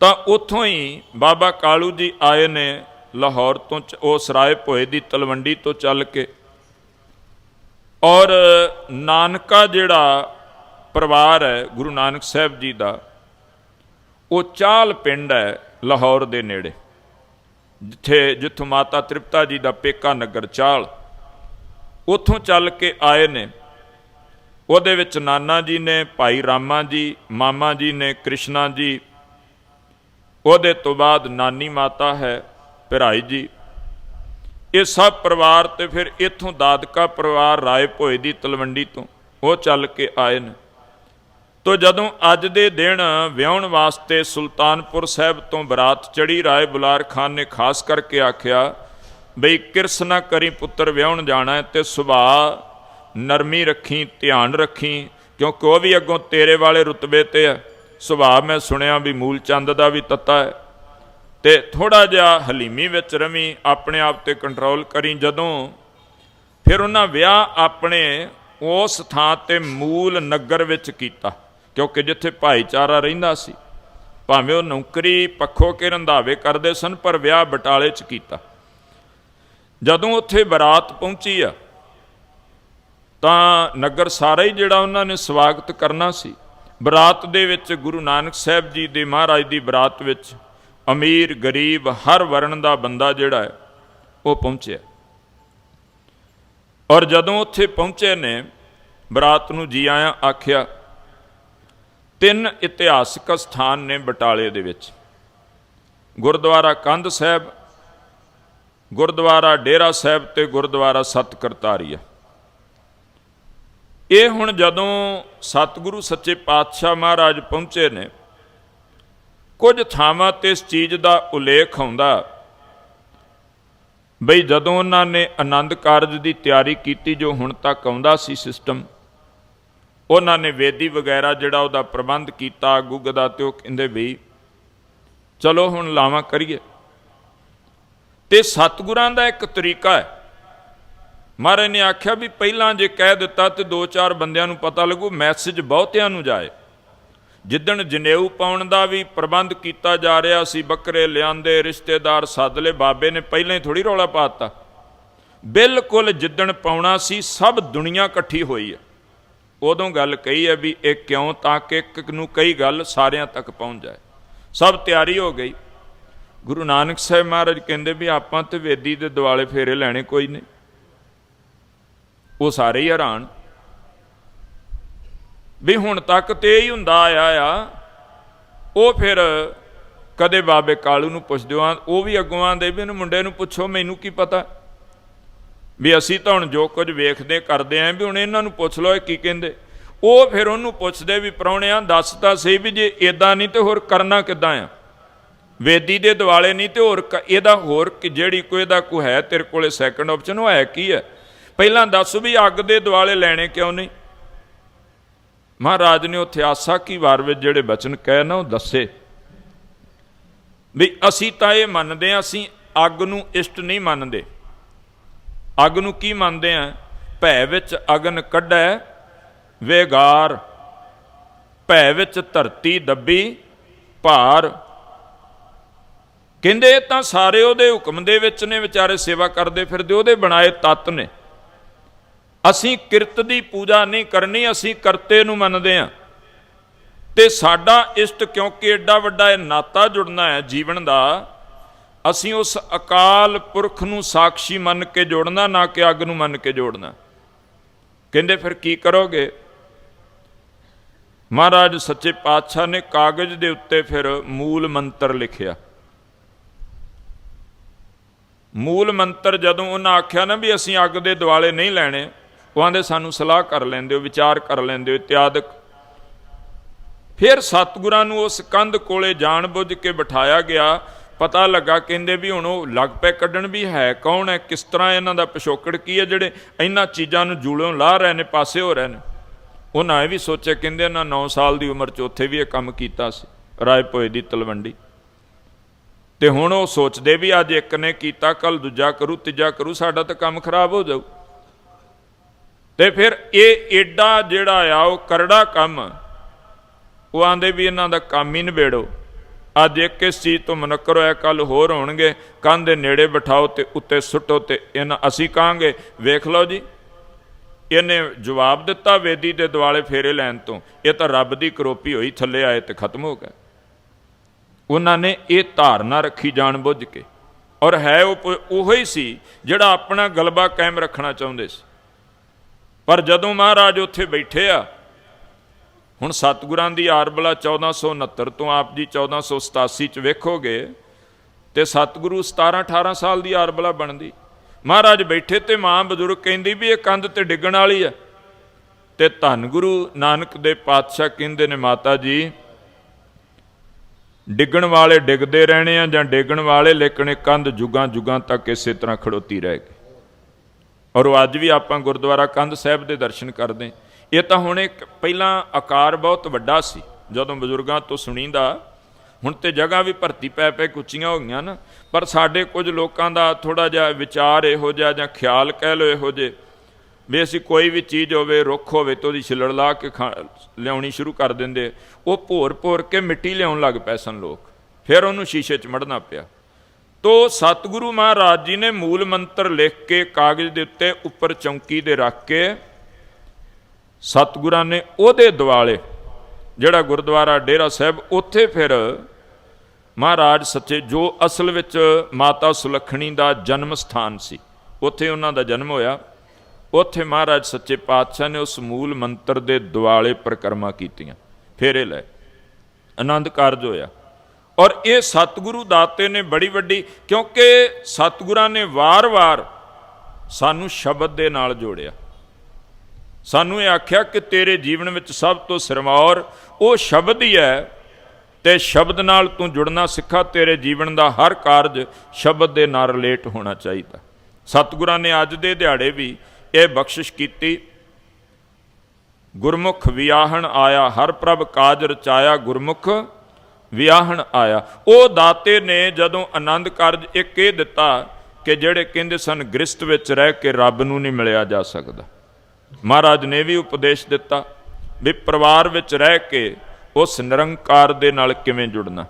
ਤਾਂ ਉੱਥੋਂ ਹੀ ਬਾਬਾ ਕਾਲੂ ਜੀ ਆਏ ਨੇ ਲਾਹੌਰ ਤੋਂ ਉਹ ਸਰਾਏ ਭੋਏ ਦੀ ਤਲਵੰਡੀ ਤੋਂ ਚੱਲ ਕੇ। ਔਰ ਨਾਨਕਾ ਜਿਹੜਾ ਪਰਿਵਾਰ ਹੈ, ਗੁਰੂ ਨਾਨਕ ਸਾਹਿਬ ਜੀ ਦਾ, ਉਹ ਚਾਲ ਪਿੰਡ ਹੈ ਲਾਹੌਰ ਦੇ ਨੇੜੇ। ਜਿੱਥੇ, ਜਿੱਥੋਂ ਮਾਤਾ ਤ੍ਰਿਪਤਾ ਜੀ ਦਾ ਪੇਕਾ ਨਗਰ ਚਾਲ। ਉੱਥੋਂ ਚੱਲ ਕੇ ਆਏ ਨੇ। ਉਹਦੇ ਵਿੱਚ ਨਾਨਾ ਜੀ ਨੇ, ਭਾਈ ਰਾਮਾ ਜੀ, ਮਾਮਾ ਜੀ ਨੇ, ਕ੍ਰਿਸ਼ਨਾ ਜੀ। ਉਹਦੇ ਤੋਂ ਬਾਅਦ ਨਾਨੀ ਮਾਤਾ ਹੈ। ਭਰਾਈ ਜੀ, ਇਹ ਸਭ ਪਰਿਵਾਰ ਤੇ ਫਿਰ ਇੱਥੋਂ ਦਾਦਕਾ ਪਰਿਵਾਰ ਰਾਏ ਭੋਏ ਦੀ ਤਲਵੰਡੀ ਤੋਂ ਉਹ ਚੱਲ ਕੇ ਆਏ ਨੇ। ਤੋ ਜਦੋਂ ਅੱਜ ਦੇ ਦਿਨ ਵਿਆਹਣ ਵਾਸਤੇ ਸੁਲਤਾਨਪੁਰ ਸਾਹਿਬ ਤੋਂ ਬਰਾਤ ਚੜੀ ਰਾਏ ਬੁਲਾਰ ਖਾਨ ਨੇ ਖਾਸ ਕਰਕੇ ਆਖਿਆ, ਬਈ ਕਿਰਸ ਨਾ ਕਰੀ ਪੁੱਤਰ ਵਿਆਹਣ ਜਾਣਾ ਤੇ ਸੁਭਾ ਨਰਮੀ ਰੱਖੀ, ਧਿਆਨ ਰੱਖੀ, ਕਿਉਂਕਿ ਉਹ ਵੀ ਅੱਗੋਂ ਤੇਰੇ ਵਾਲੇ ਰੁਤਬੇ ਤੇ ਹੈ। ਸੁਭਾਅ ਮੈਂ ਸੁਣਿਆ ਵੀ ਮੂਲ ਚੰਦ ਦਾ ਵੀ ਤੱਤਾ ਹੈ। ਤੇ ਥੋੜਾ ਜਿਹਾ ਹਲੀਮੀ ਵਿੱਚ ਰਵੀ ਆਪਣੇ ਆਪ ਤੇ ਕੰਟਰੋਲ ਕਰੀ ਜਦੋਂ ਫਿਰ ਉਹਨਾਂ ਵਿਆਹ ਆਪਣੇ ਉਸ ਥਾਂ ਤੇ ਮੂਲ ਨਗਰ ਵਿੱਚ ਕੀਤਾ, ਕਿਉਂਕਿ ਜਿੱਥੇ ਭਾਈਚਾਰਾ ਰਹਿੰਦਾ ਸੀ, ਭਾਵੇਂ ਉਹ ਨੌਕਰੀ ਪੱਖੋਂ ਕੇ ਰੰਧਾਵੇ ਕਰਦੇ ਸਨ, ਪਰ ਵਿਆਹ ਬਟਾਲੇ 'ਚ ਕੀਤਾ। ਜਦੋਂ ਉੱਥੇ ਬਰਾਤ ਪਹੁੰਚੀ ਆ, ਤਾਂ ਨਗਰ ਸਾਰਾ ਹੀ ਜਿਹੜਾ ਉਹਨਾਂ ਨੇ ਸਵਾਗਤ ਕਰਨਾ ਸੀ, ਬਰਾਤ ਦੇ ਵਿੱਚ ਗੁਰੂ ਨਾਨਕ ਸਾਹਿਬ ਜੀ ਦੇ ਮਹਾਰਾਜ ਦੀ ਬਰਾਤ ਵਿੱਚ ਅਮੀਰ, ਗਰੀਬ, ਹਰ ਵਰਣ ਦਾ ਬੰਦਾ ਜਿਹੜਾ ਹੈ, ਉਹ ਪਹੁੰਚਿਆ। ਔਰ ਜਦੋਂ ਉੱਥੇ ਪਹੁੰਚੇ ਨੇ, ਬਰਾਤ ਨੂੰ ਜੀ ਆਇਆ ਆਖਿਆ, ਤਿੰਨ ਇਤਿਹਾਸਕ ਸਥਾਨ ਨੇ ਬਟਾਲੇ ਦੇ ਵਿੱਚ। ਗੁਰਦੁਆਰਾ ਕੰਧ ਸਾਹਿਬ, ਗੁਰਦੁਆਰਾ ਡੇਰਾ ਸਾਹਿਬ ਤੇ ਗੁਰਦੁਆਰਾ ਸਤ ਕਰਤਾਰੀਆ ਇਹ ਹੁਣ ਜਦੋਂ ਸਤਿਗੁਰੂ ਸੱਚੇ ਪਾਤਸ਼ਾਹ ਮਹਾਰਾਜ ਪਹੁੰਚੇ ਨੇ ਕੁਝ ਥਾਵਾਂ ਤੇ ਇਸ ਚੀਜ਼ ਦਾ ਉਲੇਖ ਆਉਂਦਾ। ਬਈ ਜਦੋਂ ਉਹਨਾਂ ਨੇ ਆਨੰਦ ਕਾਰਜ ਦੀ ਤਿਆਰੀ ਕੀਤੀ ਜੋ ਹੁਣ ਤੱਕ ਆਉਂਦਾ ਸੀ ਸਿਸਟਮ ਉਹਨਾਂ ਨੇ ਵੇਦੀ ਵਗੈਰਾ ਜਿਹੜਾ ਉਹਦਾ ਪ੍ਰਬੰਧ ਕੀਤਾ ਗੁੱਗ ਦਾ ਤੇ ਉਹ ਕਹਿੰਦੇ ਵੀ ਚਲੋ ਹੁਣ ਲਾਵਾਂ ਕਰੀਏ। ਤੇ ਸਤਿਗੁਰਾਂ ਦਾ ਇੱਕ ਤਰੀਕਾ ਹੈ। ਮਹਾਰਾਜ ਨੇ ਆਖਿਆ ਵੀ ਪਹਿਲਾਂ ਜੇ ਕਹਿ ਦਿੱਤਾ ਤੇ ਦੋ ਚਾਰ ਬੰਦਿਆਂ ਨੂੰ ਪਤਾ ਲੱਗੂ ਮੈਸੇਜ ਬਹੁਤਿਆਂ ਨੂੰ ਜਾਏ। ਜਿੱਦਣ ਜਨੇਊ ਪਾਉਣ ਦਾ ਵੀ ਪ੍ਰਬੰਧ ਕੀਤਾ ਜਾ ਰਿਹਾ ਸੀ, ਬੱਕਰੇ ਲਿਆਂਦੇ, ਰਿਸ਼ਤੇਦਾਰ ਸਾਦਲੇ ਬਾਬੇ ਨੇ ਪਹਿਲਾਂ ਹੀ ਥੋੜੀ ਰੌਲਾ ਪਾਤਾ ਬਿਲਕੁਲ ਜਿੱਦਣ ਪਾਉਣਾ ਸੀ, ਸਭ ਦੁਨੀਆ ਇਕੱਠੀ ਹੋਈ ਹੈ। ਉਦੋਂ ਗੱਲ ਕਹੀ ਹੈ ਵੀ ਇਹ ਕਿਉਂ ਤਾਂ ਕਿ ਇੱਕ ਨੂੰ ਕਈ ਗੱਲ ਸਾਰਿਆਂ ਤੱਕ ਪਹੁੰਚ ਜਾਏ। ਸਭ ਤਿਆਰੀ ਹੋ ਗਈ। ਗੁਰੂ ਨਾਨਕ ਸਾਹਿਬ ਮਹਾਰਾਜ ਕਹਿੰਦੇ ਵੀ ਆਪਾਂ ਤੇ ਵੇਦੀ ਦੇ ਦਿਵਾਲੇ ਫੇਰੇ ਲੈਣੇ ਕੋਈ ਨਹੀਂ। ਉਹ ਸਾਰੇ ਹੀ ਹੈਰਾਨ। ਵੀ ਹੁਣ ਤੱਕ ਤੇ ਹੀ ਹੁੰਦਾ ਆਇਆ ਆ, ਉਹ ਫਿਰ ਕਦੇ ਬਾਬੇ ਕਾਲੂ ਨੂੰ ਪੁੱਛਦੇ ਆ ਉਹ ਵੀ ਅੱਗੋਂ ਦੇ ਵੀ ਉਹਨੂੰ ਮੁੰਡੇ ਨੂੰ ਪੁੱਛੋ, ਮੈਨੂੰ ਕੀ ਪਤਾ? ਵੀ ਅਸੀਂ ਤਾਂ ਹੁਣ ਜੋ ਕੁਝ ਵੇਖਦੇ, ਕਰਦੇ ਆਂ, ਵੀ ਹੁਣ ਇਹਨਾਂ ਨੂੰ ਪੁੱਛ ਲਓ, ਇਹ ਕੀ ਕਹਿੰਦੇ? ਉਹ ਫਿਰ ਉਹਨੂੰ ਪੁੱਛਦੇ ਵੀ ਪ੍ਰਾਹੁਣਿਆਂ, ਦੱਸ ਤਾਂ ਸਹੀ ਵੀ ਜੇ ਇਦਾਂ ਨਹੀਂ ਤੇ ਹੋਰ ਕਰਨਾ ਕਿੱਦਾਂ ਆ? ਵੇਦੀ ਦੇ ਦਿਵਾਲੇ ਨਹੀਂ ਤੇ ਹੋਰ ਕ- ਇਹਦਾ ਹੋਰ ਕਿ ਜਿਹੜੀ ਕੋਈ ਇਹਦਾ ਕੋਈ ਹੈ, ਤੇਰੇ ਕੋਲੇ ਸੈਕੰਡ ਆਪਸ਼ਨ ਉਹ ਹੈ ਕੀ ਹੈ? ਪਹਿਲਾਂ ਦੱਸ ਵੀ ਅੱਗ ਦੇ ਦਿਵਾਲੇ ਲੈਣੇ ਕਿਉਂ ਨਹੀਂ? ਮਹਾਰਾਜ ਨੇ ਉੱਥੇ ਆਸਾ ਕੀ ਵਾਰ ਵਿੱਚ ਜਿਹੜੇ ਬਚਨ ਕਹੇ ਨਾ ਉਹ ਦੱਸੇ ਵੀ ਅਸੀਂ ਤਾਂ ਇਹ ਮੰਨਦੇ ਆ ਅਸੀਂ ਅੱਗ ਨੂੰ ਇਸ਼ਟ ਨਹੀਂ ਮੰਨਦੇ। ਅੱਗ ਨੂੰ ਕੀ ਮੰਨਦੇ ਆ ਭੈ ਵਿੱਚ ਅਗਨ ਕੱਢੈ, ਵੇਗਾਰ। ਭੈ ਵਿੱਚ ਧਰਤੀ ਦੱਬੀ, ਭਾਰ। ਕਹਿੰਦੇ ਤਾਂ ਸਾਰੇ ਉਹਦੇ ਹੁਕਮ ਦੇ ਵਿੱਚ ਨੇ, ਵਿਚਾਰੇ ਸੇਵਾ ਕਰਦੇ ਫਿਰਦੇ, ਉਹਦੇ ਬਣਾਏ ਤੱਤ ਨੇ। ਅਸੀਂ ਕਿਰਤ ਦੀ ਪੂਜਾ ਨਹੀਂ ਕਰਨੀ, ਅਸੀਂ ਕਰਤੇ ਨੂੰ ਮੰਨਦੇ ਹਾਂ। ਤੇ ਸਾਡਾ ਇਸ਼ਟ ਕਿਉਂਕਿ ਐਡਾ ਵੱਡਾ ਇਹ ਨਾਤਾ ਜੁੜਨਾ ਹੈ ਜੀਵਨ ਦਾ, ਅਸੀਂ ਉਸ ਅਕਾਲ ਪੁਰਖ ਨੂੰ ਸਾਖੀ ਮੰਨ ਕੇ ਜੋੜਨਾ, ਨਾ ਕਿ ਅੱਗ ਨੂੰ ਮੰਨ ਕੇ ਜੋੜਨਾ। ਕਹਿੰਦੇ ਫਿਰ ਕੀ ਕਰੋਗੇ? ਮਹਾਰਾਜ ਸੱਚੇ ਪਾਤਸ਼ਾਹ ਨੇ ਕਾਗਜ਼ ਦੇ ਉੱਤੇ ਫਿਰ ਮੂਲ ਮੰਤਰ ਲਿਖਿਆ। ਮੂਲ ਮੰਤਰ ਜਦੋਂ ਉਹਨਾਂ ਆਖਿਆ ਨਾ ਵੀ ਅਸੀਂ ਅੱਗ ਦੇ ਦਿਵਾਲੇ ਨਹੀਂ ਲੈਣੇ ਉਹ ਆਂਦੇ ਸਾਨੂੰ ਸਲਾਹ ਕਰ ਲੈਂਦੇ ਹੋ, ਵਿਚਾਰ ਕਰ ਲੈਂਦੇ ਹੋ ਇਤਿਆਦਕ ਫਿਰ ਸਤਿਗੁਰਾਂ ਨੂੰ ਉਸ ਕੰਧ ਕੋਲੇ ਜਾਣ ਬੁੱਝ ਕੇ ਬਿਠਾਇਆ ਗਿਆ। ਪਤਾ ਲੱਗਾ, ਕਹਿੰਦੇ ਵੀ ਹੁਣ ਉਹ ਲੱਗ ਪਏ, ਕੱਢਣ ਵੀ ਹੈ, ਕੌਣ ਹੈ, ਕਿਸ ਤਰ੍ਹਾਂ ਇਹਨਾਂ ਦਾ ਪਿਛੋਕੜ ਕੀ ਹੈ, ਜਿਹੜੇ ਇਹਨਾਂ ਚੀਜ਼ਾਂ ਨੂੰ ਜੂਲੋਂ ਲਾਹ ਰਹੇ ਨੇ, ਪਾਸੇ ਹੋ ਰਹੇ ਨੇ। ਉਹਨਾਂ ਇਹ ਵੀ ਸੋਚਿਆ, ਕਹਿੰਦੇ ਇਹਨਾਂ 9 ਸਾਲ ਦੀ ਉਮਰ 'ਚ ਉੱਥੇ ਵੀ ਇਹ ਕੰਮ ਕੀਤਾ ਸੀ ਰਾਏ ਭੋਏ ਦੀ ਤਲਵੰਡੀ। ਤੇ ਹੁਣ ਉਹ ਸੋਚਦੇ ਵੀ ਅੱਜ ਇੱਕ ਨੇ ਕੀਤਾ ਕੱਲ ਦੂਜਾ ਕਰੂ, ਤੀਜਾ ਕਰੂ, ਸਾਡਾ ਤਾਂ ਕੰਮ ਖਰਾਬ ਹੋ ਜਾਊ। ਤੇ ਫਿਰ ਇਹ ਏਡਾ ਜਿਹੜਾ ਆ, ਉਹ ਕਰੜਾ ਕੰਮ। ਉਹ ਆਂਦੇ ਵੀ ਇਹਨਾਂ ਦਾ ਕੰਮ ਹੀ ਨਿਬੇੜੋ। ਅੱਜ ਇੱਕ ਇਸ ਚੀਜ਼ ਤੋਂ ਮਨਕਰ ਹੋਇਆ ਕੱਲ ਹੋਰ ਹੋਣਗੇ। ਕੰਧ ਦੇ ਨੇੜੇ ਬਿਠਾਓ ਤੇ ਉੱਤੇ ਸੁੱਟੋ ਤੇ ਇਹਨਾਂ ਅਸੀਂ ਕਹਾਂਗੇ ਵੇਖ ਲਓ ਜੀ, ਇਹਨੇ ਜਵਾਬ ਦਿੱਤਾ ਵੇਦੀ ਦੇ ਦਿਵਾਲੇ ਫੇਰੇ ਲੈਣ ਤੋਂ। ਇਹ ਤਾਂ ਰੱਬ ਦੀ ਕਰੋਪੀ ਹੋਈ, ਥੱਲੇ ਆਏ ਤੇ ਖਤਮ ਹੋ ਗਿਆ ਉਹਨਾਂ ਨੇ ਇਹ ਧਾਰਨਾ ਰੱਖੀ ਜਾਣ ਬੁੱਝ ਕੇ। ਔਰ ਹੈ ਉਹ ਪ- ਹੀ ਸੀ ਜਿਹੜਾ ਆਪਣਾ ਗਲਬਾ ਕਾਇਮ ਰੱਖਣਾ ਚਾਹੁੰਦੇ ਸੀ। ਪਰ ਜਦੋਂ ਮਹਾਰਾਜ ਉੱਥੇ ਬੈਠੇ ਆ, ਹੁਣ ਸਤਿਗੁਰਾਂ ਦੀ ਆਰਬਲਾ 1469 ਤੋਂ ਆਪ ਜੀ 1487 ਚ ਵੇਖੋਗੇ, ਤੇ ਸਤਿਗੁਰੂ 17 18 ਸਾਲ ਦੀ ਆਰਬਲਾ ਬਣਦੀ। ਮਹਾਰਾਜ ਬੈਠੇ ਤੇ ਮਾਂ ਬਜ਼ੁਰਗ ਕਹਿੰਦੀ ਵੀ ਇਹ ਕੰਧ ਤੇ ਡਿੱਗਣ ਵਾਲੀ ਆ। ਤੇ ਧੰਨ ਗੁਰੂ ਨਾਨਕ ਦੇ ਪਾਤਸ਼ਾਹ ਕਹਿੰਦੇ ਨੇ, ਮਾਤਾ ਜੀ, ਡਿੱਗਣ ਵਾਲੇ ਡਿੱਗਦੇ ਰਹਿਣੇ ਆ ਜਾਂ ਡਿੱਗਣ ਵਾਲੇ, ਲੇਕਿਨ ਇਹ ਕੰਧ ਜੁਗਾਂ ਜੁਗਾਂ ਤੱਕ ਇਸੇ ਤਰ੍ਹਾਂ ਖੜੋਤੀ ਰਹੇਗੀ। ਔਰ ਉਹ ਅੱਜ ਵੀ ਆਪਾਂ ਗੁਰਦੁਆਰਾ ਕੰਧ ਸਾਹਿਬ ਦੇ ਦਰਸ਼ਨ ਕਰਦੇ ਇਹ ਤਾਂ ਹੁਣ ਇੱਕ ਪਹਿਲਾਂ ਆਕਾਰ ਬਹੁਤ ਵੱਡਾ ਸੀ। ਜਦੋਂ ਬਜ਼ੁਰਗਾਂ ਤੋਂ ਸੁਣੀਦਾ, ਹੁਣ ਤੇ ਜਗ੍ਹਾ ਵੀ ਭਰਤੀ ਪੈ ਪੈ ਕੁੱਚੀਆਂ ਹੋ ਗਈਆਂ ਨਾ। ਪਰ ਸਾਡੇ ਕੁਝ ਲੋਕਾਂ ਦਾ ਥੋੜਾ ਜਿਹਾ ਵਿਚਾਰ ਇਹੋ ਜਿਹਾ ਜਾਂ ਖਿਆਲ ਕਹਿ ਲੋ ਇਹੋ ਜੇ ਵੀ ਅਸੀਂ ਕੋਈ ਵੀ ਚੀਜ਼ ਹੋਵੇ, ਰੁੱਖ ਹੋਵੇ ਤੇ ਉਹਦੀ ਛਿਲੜ ਲਾ ਕੇ ਖਾ- ਲਿਆਉਣੀ ਸ਼ੁਰੂ ਕਰ ਦਿੰਦੇ ਉਹ ਭੋਰ ਭੋਰ ਕੇ ਮਿੱਟੀ ਲਿਆਉਣ ਲੱਗ ਪਏ ਸਨ ਲੋਕ। ਫਿਰ ਉਹਨੂੰ ਸ਼ੀਸ਼ੇ 'ਚ ਮੜਨਾ ਪਿਆ। ਤੋ ਸਤਿਗੁਰੂ ਮਹਾਰਾਜ ਜੀ ਨੇ ਮੂਲ ਮੰਤਰ ਲਿਖ ਕੇ ਕਾਗਜ਼ ਦੇ ਉੱਤੇ ਉੱਪਰ ਚੌਂਕੀ ਦੇ ਰੱਖ ਕੇ ਸਤਿਗੁਰਾਂ ਨੇ ਉਹਦੇ ਦਿਵਾਲੇ, ਜਿਹੜਾ ਗੁਰਦੁਆਰਾ ਡੇਰਾ ਸਾਹਿਬ, ਉੱਥੇ ਫਿਰ ਮਹਾਰਾਜ ਸੱਚੇ, ਜੋ ਅਸਲ ਵਿੱਚ ਮਾਤਾ ਸੁਲੱਖਣੀ ਦਾ ਜਨਮ ਸਥਾਨ ਸੀ, ਉੱਥੇ ਉਹਨਾਂ ਦਾ ਜਨਮ ਹੋਇਆ। ਉੱਥੇ ਮਹਾਰਾਜ ਸੱਚੇ ਪਾਤਸ਼ਾਹ ਨੇ ਉਸ ਮੂਲ ਮੰਤਰ ਦੇ ਦਿਵਾਲੇ ਪ੍ਰਕਰਮਾ ਕੀਤੀਆਂ। ਫੇਰੇ ਲੈ ਆਨੰਦ ਕਾਰਜ ਹੋਇਆ। ਔਰ ਇਹ ਸਤਿਗੁਰੂ ਦਾਤੇ ਨੇ ਬੜੀ ਵੱਡੀ, ਕਿਉਂਕਿ ਸਤਿਗੁਰਾਂ ਨੇ ਵਾਰ-ਵਾਰ ਸਾਨੂੰ ਸ਼ਬਦ ਦੇ ਨਾਲ ਜੋੜਿਆ। ਸਾਨੂੰ ਇਹ ਆਖਿਆ ਕਿ ਤੇਰੇ ਜੀਵਨ ਵਿੱਚ ਸਭ ਤੋਂ ਸਿਰਮੌਰ ਉਹ ਸ਼ਬਦ ਹੀ ਹੈ, ਤੇ ਸ਼ਬਦ ਨਾਲ ਤੂੰ ਜੁੜਨਾ ਸਿੱਖਾ, ਤੇਰੇ ਜੀਵਨ ਦਾ ਹਰ ਕਾਰਜ ਸ਼ਬਦ ਦੇ ਨਾਲ ਰਿਲੇਟ ਹੋਣਾ ਚਾਹੀਦਾ। ਸਤਿਗੁਰਾਂ ਨੇ ਅੱਜ ਦੇ ਦਿਹਾੜੇ ਵੀ ਇਹ ਬਖਸ਼ਿਸ਼ ਕੀਤੀ। ਗੁਰਮੁਖ ਵਿਆਹਣ ਆਇਆ, ਹਰ ਪ੍ਰਭ ਕਾਜ ਰਚਾਇਆ ਗੁਰਮੁਖ ਵਿਆਹਣ ਆਇਆ। ਉਹ ਦਾਤੇ ਨੇ ਜਦੋਂ ਆਨੰਦ ਕਾਰਜ ਇੱਕ ਇਹ ਦਿੱਤਾ ਕਿ ਜਿਹੜੇ ਕਹਿੰਦੇ ਸਨ ਗ੍ਰਸਤ ਵਿੱਚ ਰਹਿ ਕੇ ਰੱਬ ਨੂੰ ਨਹੀਂ ਮਿਲਿਆ ਜਾ ਸਕਦਾ। ਮਹਾਰਾਜ ਨੇ ਵੀ ਉਪਦੇਸ਼ ਦਿੱਤਾ ਵੀ ਪਰਿਵਾਰ ਵਿੱਚ ਰਹਿ ਕੇ ਉਸ ਨਿਰੰਕਾਰ ਦੇ ਨਾਲ ਕਿਵੇਂ ਜੁੜਨਾ।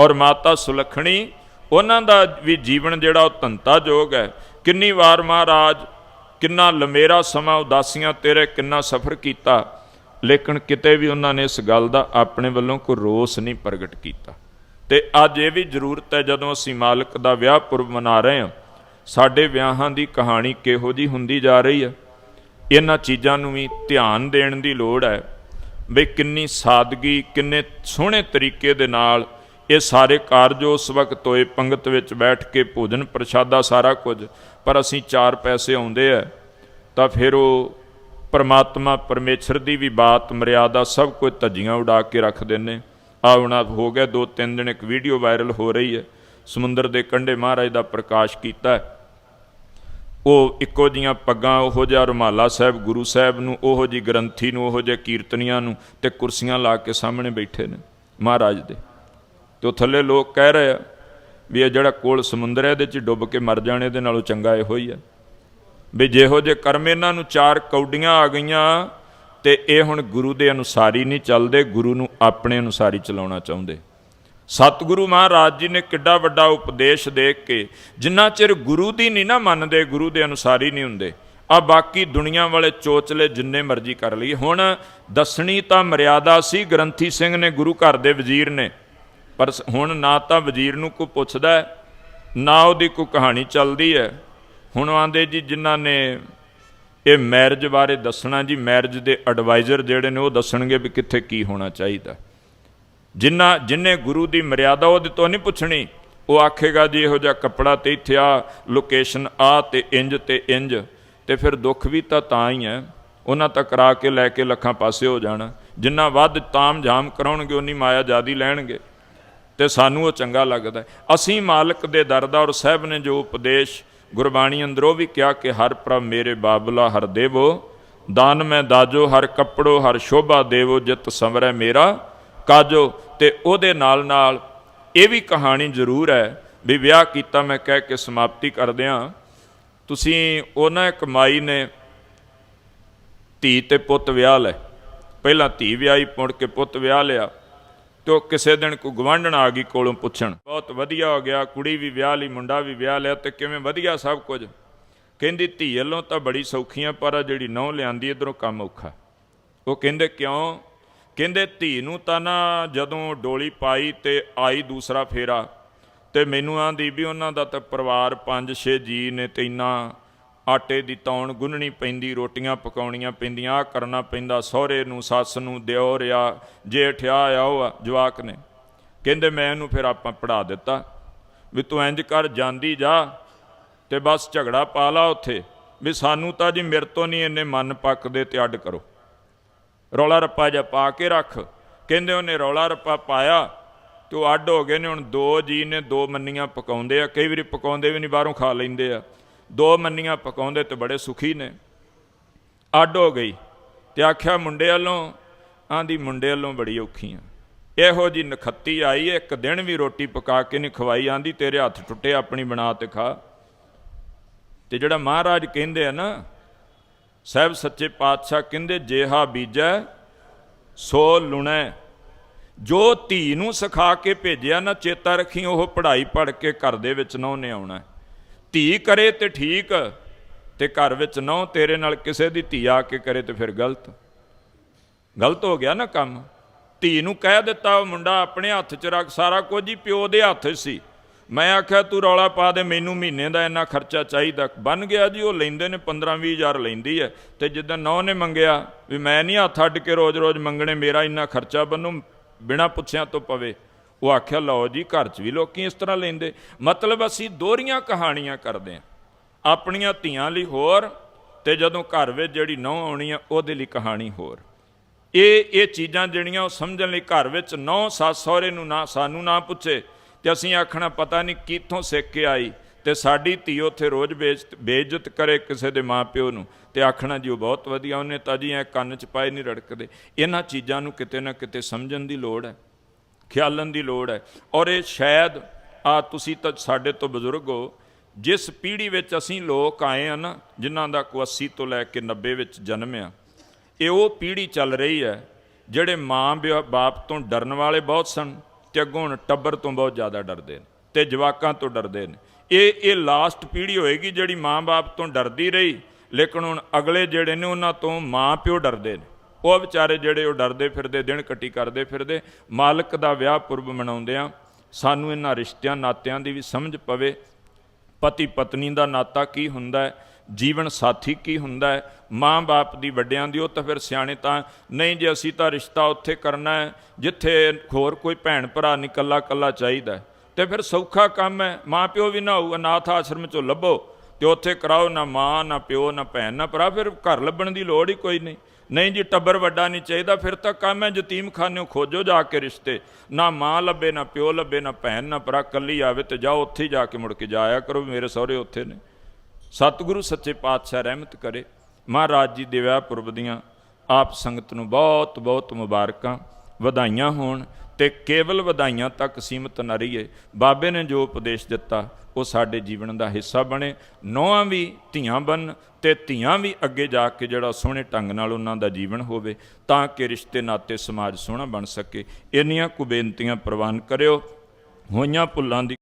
ਔਰ ਮਾਤਾ ਸੁਲੱਖਣੀ, ਉਹਨਾਂ ਦਾ ਵੀ ਜੀਵਨ ਜਿਹੜਾ ਉਹ ਧੰਤਾ ਹੈ। ਕਿੰਨੀ ਵਾਰ ਮਹਾਰਾਜ, ਕਿੰਨਾ ਲੰਮੇਰਾ ਸਮਾਂ ਉਦਾਸੀਆਂ ਤੇਰੇ ਕਿੰਨਾ ਸਫ਼ਰ ਕੀਤਾ। ਲੇਕਿਨ ਕਿਤੇ ਵੀ ਉਹਨਾਂ ਨੇ ਇਸ ਗੱਲ ਦਾ ਆਪਣੇ ਵੱਲੋਂ ਕੋਈ ਰੋਸ ਨਹੀਂ ਪ੍ਰਗਟ ਕੀਤਾ। ਤੇ ਅੱਜ ਇਹ ਵੀ ਜ਼ਰੂਰਤ ਹੈ ਜਦੋਂ ਅਸੀਂ ਮਾਲਕ ਦਾ ਵਿਆਹ ਪੁਰਬ ਮਨਾ ਰਹੇ ਹਾਂ, ਸਾਡੇ ਵਿਆਹਾਂ ਦੀ ਕਹਾਣੀ ਕਿਹੋ ਜੀ ਹੁੰਦੀ ਜਾ ਰਹੀ ਹੈ? ਇਹਨਾਂ ਚੀਜ਼ਾਂ ਨੂੰ ਵੀ ਧਿਆਨ ਦੇਣ ਦੀ ਲੋੜ ਹੈ ਵੀ ਕਿੰਨੀ ਸਾਦਗੀ, ਕਿੰਨੇ ਸੋਹਣੇ ਤਰੀਕੇ ਦੇ ਨਾਲ ਇਹ ਸਾਰੇ ਕਾਰਜ ਉਸ ਵਕਤ ਹੋਏ, ਪੰਗਤ ਵਿੱਚ ਬੈਠ ਕੇ ਭੋਜਨ ਪ੍ਰਸ਼ਾਦਾ ਸਾਰਾ ਕੁਝ, ਪਰ ਅਸੀਂ ਚਾਰ ਪੈਸੇ ਆਉਂਦੇ ਆ, ਤਾਂ ਫਿਰ ਉਹ ਪਰਮਾਤਮਾ ਪਰਮੇਸ਼ਰ ਦੀ ਵੀ ਬਾਤ ਮਰਿਆਦਾ ਸਭ ਕੁਝ ਧੱਜੀਆਂ ਉਡਾ ਕੇ ਰੱਖ ਦਿੰਨੇ ਆ ਹੋ ਗਿਆ, ਦੋ ਤਿੰਨ ਦਿਨ ਇੱਕ ਵੀਡੀਓ ਵਾਇਰਲ ਹੋ ਰਹੀ ਹੈ। ਸਮੁੰਦਰ ਦੇ ਕੰਢੇ ਮਹਾਰਾਜ ਦਾ ਪ੍ਰਕਾਸ਼ ਕੀਤਾ ਉਹ ਇੱਕੋ ਜੀਆਂ ਪੱਗਾਂ, ਉਹੋ ਜਿਹਾ ਰੁਮਾਲਾ ਸਾਹਿਬ, ਗੁਰੂ ਸਾਹਿਬ ਨੂੰ, ਉਹੋ ਜੀ ਗ੍ਰੰਥੀ ਨੂੰ, ਉਹੋ ਜਿਹੇ ਕੀਰਤਨੀਆਂ ਨੂੰ ਤੇ ਕੁਰਸੀਆਂ ਲਾ ਕੇ ਸਾਹਮਣੇ ਬੈਠੇ ਨੇ ਮਹਾਰਾਜ ਦੇ। ਤੇ ਉਹ ਥੱਲੇ ਲੋਕ ਕਹਿ ਰਹੇ ਆ ਵੀ ਇਹ ਜਿਹੜਾ ਕੋਲ ਸਮੁੰਦਰ ਹੈ, ਇਹਦੇ 'ਚ ਡੁੱਬ ਕੇ ਮਰ ਜਾਣੇ ਦੇ ਨਾਲੋਂ ਚੰਗਾ ਇਹੋ ਹੀ ਹੈ। ਵੀ ਜਿਹੋ ਜੇ ਕਰਮ ਇਹਨਾਂ ਨੂੰ ਚਾਰ ਕੌਡੀਆਂ ਆ ਗਈਆਂ ਤੇ ਇਹ ਹੁਣ ਗੁਰੂ ਦੇ ਅਨੁਸਾਰੀ ਨਹੀਂ ਚੱਲਦੇ, ਗੁਰੂ ਨੂੰ ਆਪਣੇ ਅਨੁਸਾਰੀ ਚਲਾਉਣਾ ਚਾਹੁੰਦੇ। ਸਤਿਗੁਰੂ ਮਹਾਰਾਜ ਜੀ ਨੇ ਕਿੱਡਾ ਵੱਡਾ ਉਪਦੇਸ਼ ਦੇ ਕੇ, ਜਿੰਨਾ ਚਿਰ ਗੁਰੂ ਦੀ ਨਹੀਂ ਨਾ ਮੰਨਦੇ, ਗੁਰੂ ਦੇ ਅਨੁਸਾਰੀ ਨਹੀਂ ਹੁੰਦੇ, ਆ ਬਾਕੀ ਦੁਨੀਆ ਵਾਲੇ ਚੋਚਲੇ ਜਿੰਨੇ ਮਰਜ਼ੀ ਕਰ ਲਈ ਹੁਣ ਦੱਸਣੀ ਤਾਂ ਮਰਿਆਦਾ ਸੀ, ਗ੍ਰੰਥੀ ਸਿੰਘ ਨੇ ਗੁਰੂ ਘਰ ਦੇ ਵਜ਼ੀਰ ਨੇ, ਪਰ ਸ- ਹੁਣ ਨਾ ਤਾਂ ਵਜ਼ੀਰ ਨੂੰ ਕੋਈ ਪੁੱਛਦਾ, ਨਾ ਉਹਦੀ ਕੋਈ ਕਹਾਣੀ ਚੱਲਦੀ ਹੈ। ਹੁਣ ਆਂਦੇ ਜੀ, ਜਿਨ੍ਹਾਂ ਨੇ ਇਹ ਮੈਰਿਜ ਬਾਰੇ ਦੱਸਣਾ ਜੀ ਮੈਰਿਜ ਦੇ ਐਡਵਾਈਜ਼ਰ ਜਿਹੜੇ ਨੇ, ਉਹ ਦੱਸਣਗੇ ਵੀ ਕਿੱਥੇ ਕੀ ਹੋਣਾ ਚਾਹੀਦਾ। ਜਿਨ੍ਹਾਂ ਜਿਨੇ ਗੁਰੂ ਦੀ ਮਰਿਆਦਾ ਉਹਦੇ ਤੋਂ ਨਹੀਂ ਪੁੱਛਣੀ, ਉਹ ਆਖੇਗਾ ਜੀ, ਇਹੋ ਜਿਹਾ ਕੱਪੜਾ ਤੇ ਇੱਥੇ ਆ ਲੋਕੇਸ਼ਨ ਆ ਤੇ ਇੰਜ ਤੇ ਇੰਜ, ਤੇ ਫਿਰ ਦੁੱਖ ਵੀ ਤਾਂ ਤਾਂ ਹੀ ਹੈ। ਉਹਨਾਂ ਤਾਂ ਕਰਾ ਕੇ ਲੈ ਕੇ ਲੱਖਾਂ ਪਾਸੇ ਹੋ ਜਾਣਾ। ਜਿੰਨਾ ਵੱਧ ਤਾਮ ਜਾਮ ਕਰਾਉਣਗੇ, ਉਨੀ ਮਾਇਆ ਜਿਆਦੀ ਲੈਣਗੇ। ਤੇ ਸਾਨੂੰ ਉਹ ਚੰਗਾ ਲੱਗਦਾ ਅਸੀਂ ਮਾਲਕ ਦੇ ਦਰ ਦਾ ਔਰ ਸਾਹਿਬ ਨੇ ਜੋ ਉਪਦੇਸ਼ ਗੁਰਬਾਣੀ ਅੰਦਰੋਂ ਵੀ ਕਿਹਾ ਕਿ ਹਰ ਪ੍ਰਭ ਮੇਰੇ ਬਾਬਲਾ ਹਰ ਦੇਵੋ, ਦਾਨ ਮੈਂ ਦਾਜੋ, ਹਰ ਕੱਪੜੋ, ਹਰ ਸ਼ੋਭਾ ਦੇਵੋ, ਜਿਤ ਸਮਰੈ ਮੇਰਾ ਕਾਜੋ। ਤੇ ਉਹਦੇ ਨਾਲ ਨਾਲ ਇਹ ਵੀ ਕਹਾਣੀ ਜ਼ਰੂਰ ਹੈ ਵੀ ਵਿਆਹ ਕੀਤਾ ਮੈਂ ਕਹਿ ਕੇ ਸਮਾਪਤੀ ਕਰਦੇ ਹਾਂ। ਤੁਸੀਂ ਉਹਨਾਂ ਕਮਾਈ ਨੇ ਧੀ ਤੇ ਪੁੱਤ ਵਿਆਹ ਲੈ ਪਹਿਲਾਂ ਧੀ ਵਿਆਹੀ, ਮੁੜ ਕੇ ਪੁੱਤ ਵਿਆਹ ਲਿਆ। ਤੇ ਉਹ ਕਿਸੇ ਦਿਨ ਕੋਈ ਗਵਾਂਢਣ ਆ ਗਈ ਕੋਲੋਂ ਪੁੱਛਣ, ਬਹੁਤ ਵਧੀਆ ਹੋ ਗਿਆ, ਕੁੜੀ ਵੀ ਵਿਆਹ ਲਈ, ਮੁੰਡਾ ਵੀ ਵਿਆਹ ਲਿਆ ਤੇ ਕਿਵੇਂ ਵਧੀਆ ਸਭ ਕੁਝ? ਕਹਿੰਦੀ, ਧੀ ਵੱਲੋਂ ਤਾਂ ਬੜੀ ਸੌਖੀਆਂ, ਪਰ ਆਹ ਜਿਹੜੀ ਨਹੁੰ ਲਿਆਂਦੀ ਇਧਰੋਂ ਕੰਮ ਔਖਾ। ਉਹ ਕਹਿੰਦੇ, ਕਿਉਂ? ਕਹਿੰਦੇ, ਧੀ ਨੂੰ ਤਾਂ ਨਾ ਜਦੋਂ ਡੋਲੀ ਪਾਈ ਤੇ ਆਈ ਦੂਸਰਾ ਫੇਰਾ ਤੇ ਮੈਨੂੰ ਆਂਦੀ ਵੀ ਉਹਨਾਂ ਦਾ ਤਾਂ ਪਰਿਵਾਰ 5-6 ਜੀ ਨੇ ਤੇ ਇੰਨਾ ਆਟੇ ਦੀ ਤੌਣ ਗੁੰਨਣੀ ਪੈਂਦੀ ਰੋਟੀਆਂ ਪਕਾਉਣੀਆਂ ਪੈਂਦੀਆਂ ਆ ਕਰਨਾ ਪੈਂਦਾ ਸਹੁਰੇ ਨੂੰ ਸੱਸ ਨੂੰ ਦਿਓਰ ਆ ਜੇਠ ਆ ਆ ਉਹ ਆ, ਜਵਾਕ ਨੇ। ਕਹਿੰਦੇ ਮੈਂ ਇਹਨੂੰ ਫਿਰ ਆਪਾਂ ਪੜਾ ਦਿੱਤਾ ਵੀ ਤੂੰ ਇੰਜ ਕਰ ਜਾਂਦੀ ਜਾ ਤੇ ਬਸ ਝਗੜਾ ਪਾ ਲਾ ਉੱਥੇ ਵੀ ਸਾਨੂੰ ਤਾਂ ਜੀ ਮੇਰੇ ਤੋਂ ਨਹੀਂ ਇੰਨੇ ਮਨ ਪੱਕਦੇ ਤੇ ਅੱਡ ਕਰੋ। ਰੌਲਾ ਰੱਪਾ ਜਿਹਾ ਪਾ ਕੇ ਰੱਖ ਕਹਿੰਦੇ ਉਹਨੇ ਰੌਲਾ ਰੱਪਾ ਪਾਇਆ ਤੇ ਉਹ ਅੱਡ ਹੋ ਗਏ ਨੇ ਹੁਣ ਦੋ ਜੀ ਨੇ ਦੋ ਮੰਨੀਆਂ ਪਕਾਉਂਦੇ ਆ ਕਈ ਵਾਰੀ ਪਕਾਉਂਦੇ ਵੀ ਨਹੀਂ ਬਾਹਰੋਂ ਖਾ ਲੈਂਦੇ ਆ। ਦੋ ਮੰਨੀਆਂ ਪਕਾਉਂਦੇ ਤੇ ਬੜੇ ਸੁਖੀ ਨੇ। ਅੱਡ ਹੋ ਗਈ ਤੇ ਆਖਿਆ ਮੁੰਡੇ ਵੱਲੋਂ, ਆਂਦੀ ਮੁੰਡੇ ਵੱਲੋਂ ਬੜੀ ਔਖੀ ਆ ਇਹੋ ਜੀ ਨਖੱਤੀ ਆਈ, ਇੱਕ ਦਿਨ ਵੀ ਰੋਟੀ ਪਕਾ ਕੇ ਨਹੀਂ ਖਵਾਈ, ਆਂਦੀ ਤੇਰੇ ਹੱਥ ਟੁੱਟੇ, ਆਪਣੀ ਬਣਾ ਤੇ ਖਾ। ਤੇ ਜਿਹੜਾ ਮਹਾਰਾਜ ਕਹਿੰਦੇ ਆ ਨਾ, ਸਾਹਿਬ ਸੱਚੇ ਪਾਤਸ਼ਾਹ ਕਹਿੰਦੇ, ਜੇਹਾ ਬੀਜੈ, ਸੋ ਲੁਣੈ। ਜੋ ਧੀ ਨੂੰ ਸਿਖਾ ਕੇ ਭੇਜਿਆ ਨਾ, ਚੇਤਾ ਰੱਖੀ, ਉਹ ਪੜ੍ਹਾਈ ਪੜ੍ਹ ਕੇ ਘਰ ਦੇ ਵਿੱਚ ਨਾ ਉਹਨੇ ਆਉਣਾ। ਧੀ ਕਰੇ ਤੇ ਠੀਕ, ਤੇ ਘਰ ਵਿੱਚ ਨਾ ਤੇਰੇ ਨਾਲ ਕਿਸੇ ਦੀ ਧੀ ਆ ਕੇ ਕਰੇ ਤੇ ਫਿਰ ਗਲਤ। ਗਲਤ ਹੋ ਗਿਆ ਨਾ ਕੰਮ। ਧੀ ਨੂੰ ਕਹਿ ਦਿੱਤਾ, ਉਹ ਮੁੰਡਾ ਆਪਣੇ ਹੱਥ 'ਚ ਰੱਖ, ਸਾਰਾ ਕੁਝ ਹੀ ਪਿਓ ਦੇ ਹੱਥ 'ਚ ਸੀ। ਮੈਂ ਆਖਿਆ, ਤੂੰ ਰੌਲਾ ਪਾ ਦੇ, ਮੈਨੂੰ ਮਹੀਨੇ ਦਾ ਇੰਨਾ ਖਰਚਾ ਚਾਹੀਦਾ। ਬਣ ਗਿਆ ਜੀ, ਉਹ ਲੈਂਦੇ ਨੇ 15-20 ਹਜ਼ਾਰ ਲੈਂਦੀ ਹੈ। ਤੇ ਜਿੱਦਾਂ ਨੌ ਨੇ ਮੰਗਿਆ ਵੀ ਮੈਂ ਨਹੀਂ ਹੱਥ ਅੱਡ ਕੇ ਰੋਜ਼-ਰੋਜ਼ ਮੰਗਣੇ, ਮੇਰਾ ਇੰਨਾ ਖਰਚਾ ਬੰਨੂ ਬਿਨਾ ਪੁੱਛਿਆ ਤੋਂ ਪਵੇ। ਉਹ ਆਖਿਆ, ਲਓ ਜੀ, ਘਰ 'ਚ ਵੀ ਲੋਕੀ ਇਸ ਤਰ੍ਹਾਂ ਲੈਂਦੇ। ਮਤਲਬ ਅਸੀਂ ਦੋਹਰੀਆਂ ਕਹਾਣੀਆਂ ਕਰਦੇ ਹਾਂ। ਆਪਣੀਆਂ ਧੀਆਂ ਲਈ ਹੋਰ ਤੇ ਜਦੋਂ ਘਰ ਵਿੱਚ ਜਿਹੜੀ ਨੌ ਆਉਣੀ ਆ, ਉਹਦੇ ਲਈ ਕਹਾਣੀ ਹੋਰ। ਇਹ ਇਹ ਚੀਜ਼ਾਂ ਜਿਹੜੀਆਂ ਉਹ ਸਮਝਣ ਲਈ ਘਰ ਵਿੱਚ ਨੌ ਸੱਸ ਸਹੁਰੇ ਨੂੰ ਨਾ, ਸਾਨੂੰ ਨਾ ਪੁੱਛੇ। ਤੇ ਅਸੀਂ ਆਖਣਾ, ਪਤਾ ਨਹੀਂ ਕਿੱਥੋਂ ਸਿੱਖ ਕੇ ਆਈ ਤੇ ਸਾਡੀ ਧੀ ਉੱਥੇ ਰੋਜ਼ ਬੇਇੱਜ਼ਤ ਬੇਇੱਜ਼ਤ ਕਰੇ ਕਿਸੇ ਦੇ ਮਾਪਿਓ ਨੂੰ। ਤੇ ਆਖਣਾ, ਜੀ, ਉਹ ਬਹੁਤ ਵਧੀਆ, ਉਹਨੇ ਤਾਂ ਜੀ ਐ ਕੰਨ 'ਚ ਪਾਏ ਨਹੀਂ ਰੜਕਦੇ। ਇਹਨਾਂ ਚੀਜ਼ਾਂ ਨੂੰ ਕਿਤੇ ਨਾ ਕਿਤੇ ਸਮਝਣ ਦੀ ਲੋੜ ਹੈ। ਖਿਆਲਣ ਦੀ ਲੋੜ ਹੈ। ਔਰ ਇਹ ਸ਼ਾਇਦ, ਆ ਤੁਸੀਂ ਤਾਂ ਸਾਡੇ ਤੋਂ ਬਜ਼ੁਰਗ ਹੋ, ਜਿਸ ਪੀੜ੍ਹੀ ਵਿੱਚ ਅਸੀਂ ਲੋਕ ਆਏ ਆ ਨਾ, ਜਿਨ੍ਹਾਂ ਦਾ ਕੋ 80 ਤੋਂ ਲੈ ਕੇ 90 ਵਿੱਚ ਜਨਮ ਆ, ਇਹ ਉਹ ਪੀੜ੍ਹੀ ਚੱਲ ਰਹੀ ਹੈ, ਜਿਹੜੇ ਮਾਂ ਬਿਆ- ਬਾਪ ਤੋਂ ਡਰਨ ਵਾਲੇ ਬਹੁਤ ਸਨ ਤੇ ਅੱਗੋਂ ਹੁਣ ਟੱਬਰ ਤੋਂ ਬਹੁਤ ਜ਼ਿਆਦਾ ਡਰਦੇ ਨੇ ਤੇ ਜਵਾਕਾਂ ਤੋਂ ਡਰਦੇ ਨੇ। ਇਹ ਇਹ ਲਾਸਟ ਪੀੜ੍ਹੀ ਹੋਏਗੀ ਜਿਹੜੀ ਮਾਂ-ਬਾਪ ਤੋਂ ਡਰਦੀ ਰਹੀ, ਲੇਕਿਨ ਹੁਣ ਅਗਲੇ ਜਿਹੜੇ ਨੇ ਉਹਨਾਂ ਤੋਂ ਮਾਂ ਪਿਓ ਡਰਦੇ ਨੇ। ਉਹ ਵਿਚਾਰੇ ਜਿਹੜੇ ਉਹ ਡਰਦੇ ਫਿਰਦੇ, ਦਿਨ ਕੱਟੀ ਕਰਦੇ ਫਿਰਦੇ, ਮਾਲਕ ਦਾ ਵਿਆਹ ਪੁਰਬ ਮਨਾਉਂਦੇ ਆ। ਸਾਨੂੰ ਇਹਨਾਂ ਰਿਸ਼ਤਿਆਂ, ਨਾਤਿਆਂ ਦੀ ਵੀ ਸਮਝ ਪਵੇ। ਪਤੀ ਪਤਨੀ ਦਾ ਨਾਤਾ ਕੀ ਹੁੰਦਾ ਹੈ? ਜੀਵਨ ਸਾਥੀ ਕੀ ਹੁੰਦਾ ਹੈ? ਮਾਂ-ਬਾਪ ਦੀ ਵੱਡਿਆਂ ਦੀ, ਉਹ ਤਾਂ ਫਿਰ ਸਿਆਣੇ ਤਾਂ ਨਹੀਂ ਜੇ ਅਸੀਂ ਤਾਂ ਰਿਸ਼ਤਾ ਉੱਥੇ ਕਰਨਾ ਹੈ, ਜਿੱਥੇ ਹੋਰ ਕੋਈ ਭੈਣ ਭਰਾ ਨਹੀਂ ਕੱਲਾ ਕੱਲਾ ਚਾਹੀਦਾ ਹੈ। ਤੇ ਫਿਰ ਸੌਖਾ ਕੰਮ ਹੈ। ਮਾਂ ਪਿਓ ਵੀ ਨਾ ਹੋਊ, ਅਨਾਥ ਆਸ਼ਰਮ ਚੋਂ ਲੱਭੋ ਤੇ ਉੱਥੇ ਕਰਾਓ, ਨਾ ਮਾਂ, ਨਾ ਪਿਓ, ਨਾ ਭੈਣ, ਨਾ ਭਰਾ, ਫਿਰ ਘਰ ਲੱਭਣ ਦੀ ਲੋੜ ਹੀ ਕੋਈ ਨਹੀਂ। ਨਹੀਂ ਜੀ, ਟੱਬਰ ਵੱਡਾ ਨਹੀਂ ਚਾਹੀਦਾ, ਫਿਰ ਤਾਂ ਕੰਮ ਹੈ, ਯਤੀਮਖਾਨਿਓ ਖੋਜੋ ਜਾ ਕੇ ਰਿਸ਼ਤੇ। ਨਾ ਮਾਂ ਲੱਭੇ, ਨਾ ਪਿਓ ਲੱਭੇ, ਨਾ ਭੈਣ, ਨਾ ਭਰਾ ਕੱਲੀ ਆਵੇ ਤੇ ਜਾਓ, ਉੱਥੇ ਹੀ ਜਾ ਕੇ ਮੁੜ ਕੇ ਜਾਇਆ ਕਰੋ, ਮੇਰੇ ਸਹੁਰੇ ਉੱਥੇ ਨੇ। ਸਤਿਗੁਰੂ ਸੱਚੇ ਪਾਤਸ਼ਾਹ ਰਹਿਮਤ ਕਰੇ। ਮਹਾਰਾਜ ਜੀ ਦੇ ਵਿਆਹ ਪੁਰਬ ਦੀਆਂ ਆਪ ਸੰਗਤ ਨੂੰ ਬਹੁਤ ਬਹੁਤ ਮੁਬਾਰਕਾਂ। ਵਧਾਈਆਂ ਹੋਣ। ਤੇ ਕੇਵਲ ਵਧਾਈਆਂ ਤੱਕ ਸੀਮਤ ਨਾ ਰਹੀਏ। ਬਾਬੇ ਨੇ ਜੋ ਉਪਦੇਸ਼ ਦਿੱਤਾ, ਉਹ ਸਾਡੇ ਜੀਵਨ ਦਾ ਹਿੱਸਾ ਬਣੇ। ਨੌਆਂ ਵੀ ਧੀਆਂ ਬਣ ਤੇ ਧੀਆਂ ਵੀ ਅੱਗੇ ਜਾ ਕੇ ਜਿਹੜਾ ਸੋਹਣੇ ਢੰਗ ਨਾਲ ਉਹਨਾਂ ਦਾ ਜੀਵਨ ਹੋਵੇ, ਤਾਂ ਕਿ ਰਿਸ਼ਤੇ, ਨਾਤੇ, ਸਮਾਜ ਸੋਹਣਾ ਬਣ ਸਕੇ। ਇੰਨੀਆਂ ਕੁ ਬੇਨਤੀਆਂ ਪ੍ਰਵਾਨ ਕਰਿਓ। ਹੋਈਆਂ ਭੁੱਲਾਂ ਦੀ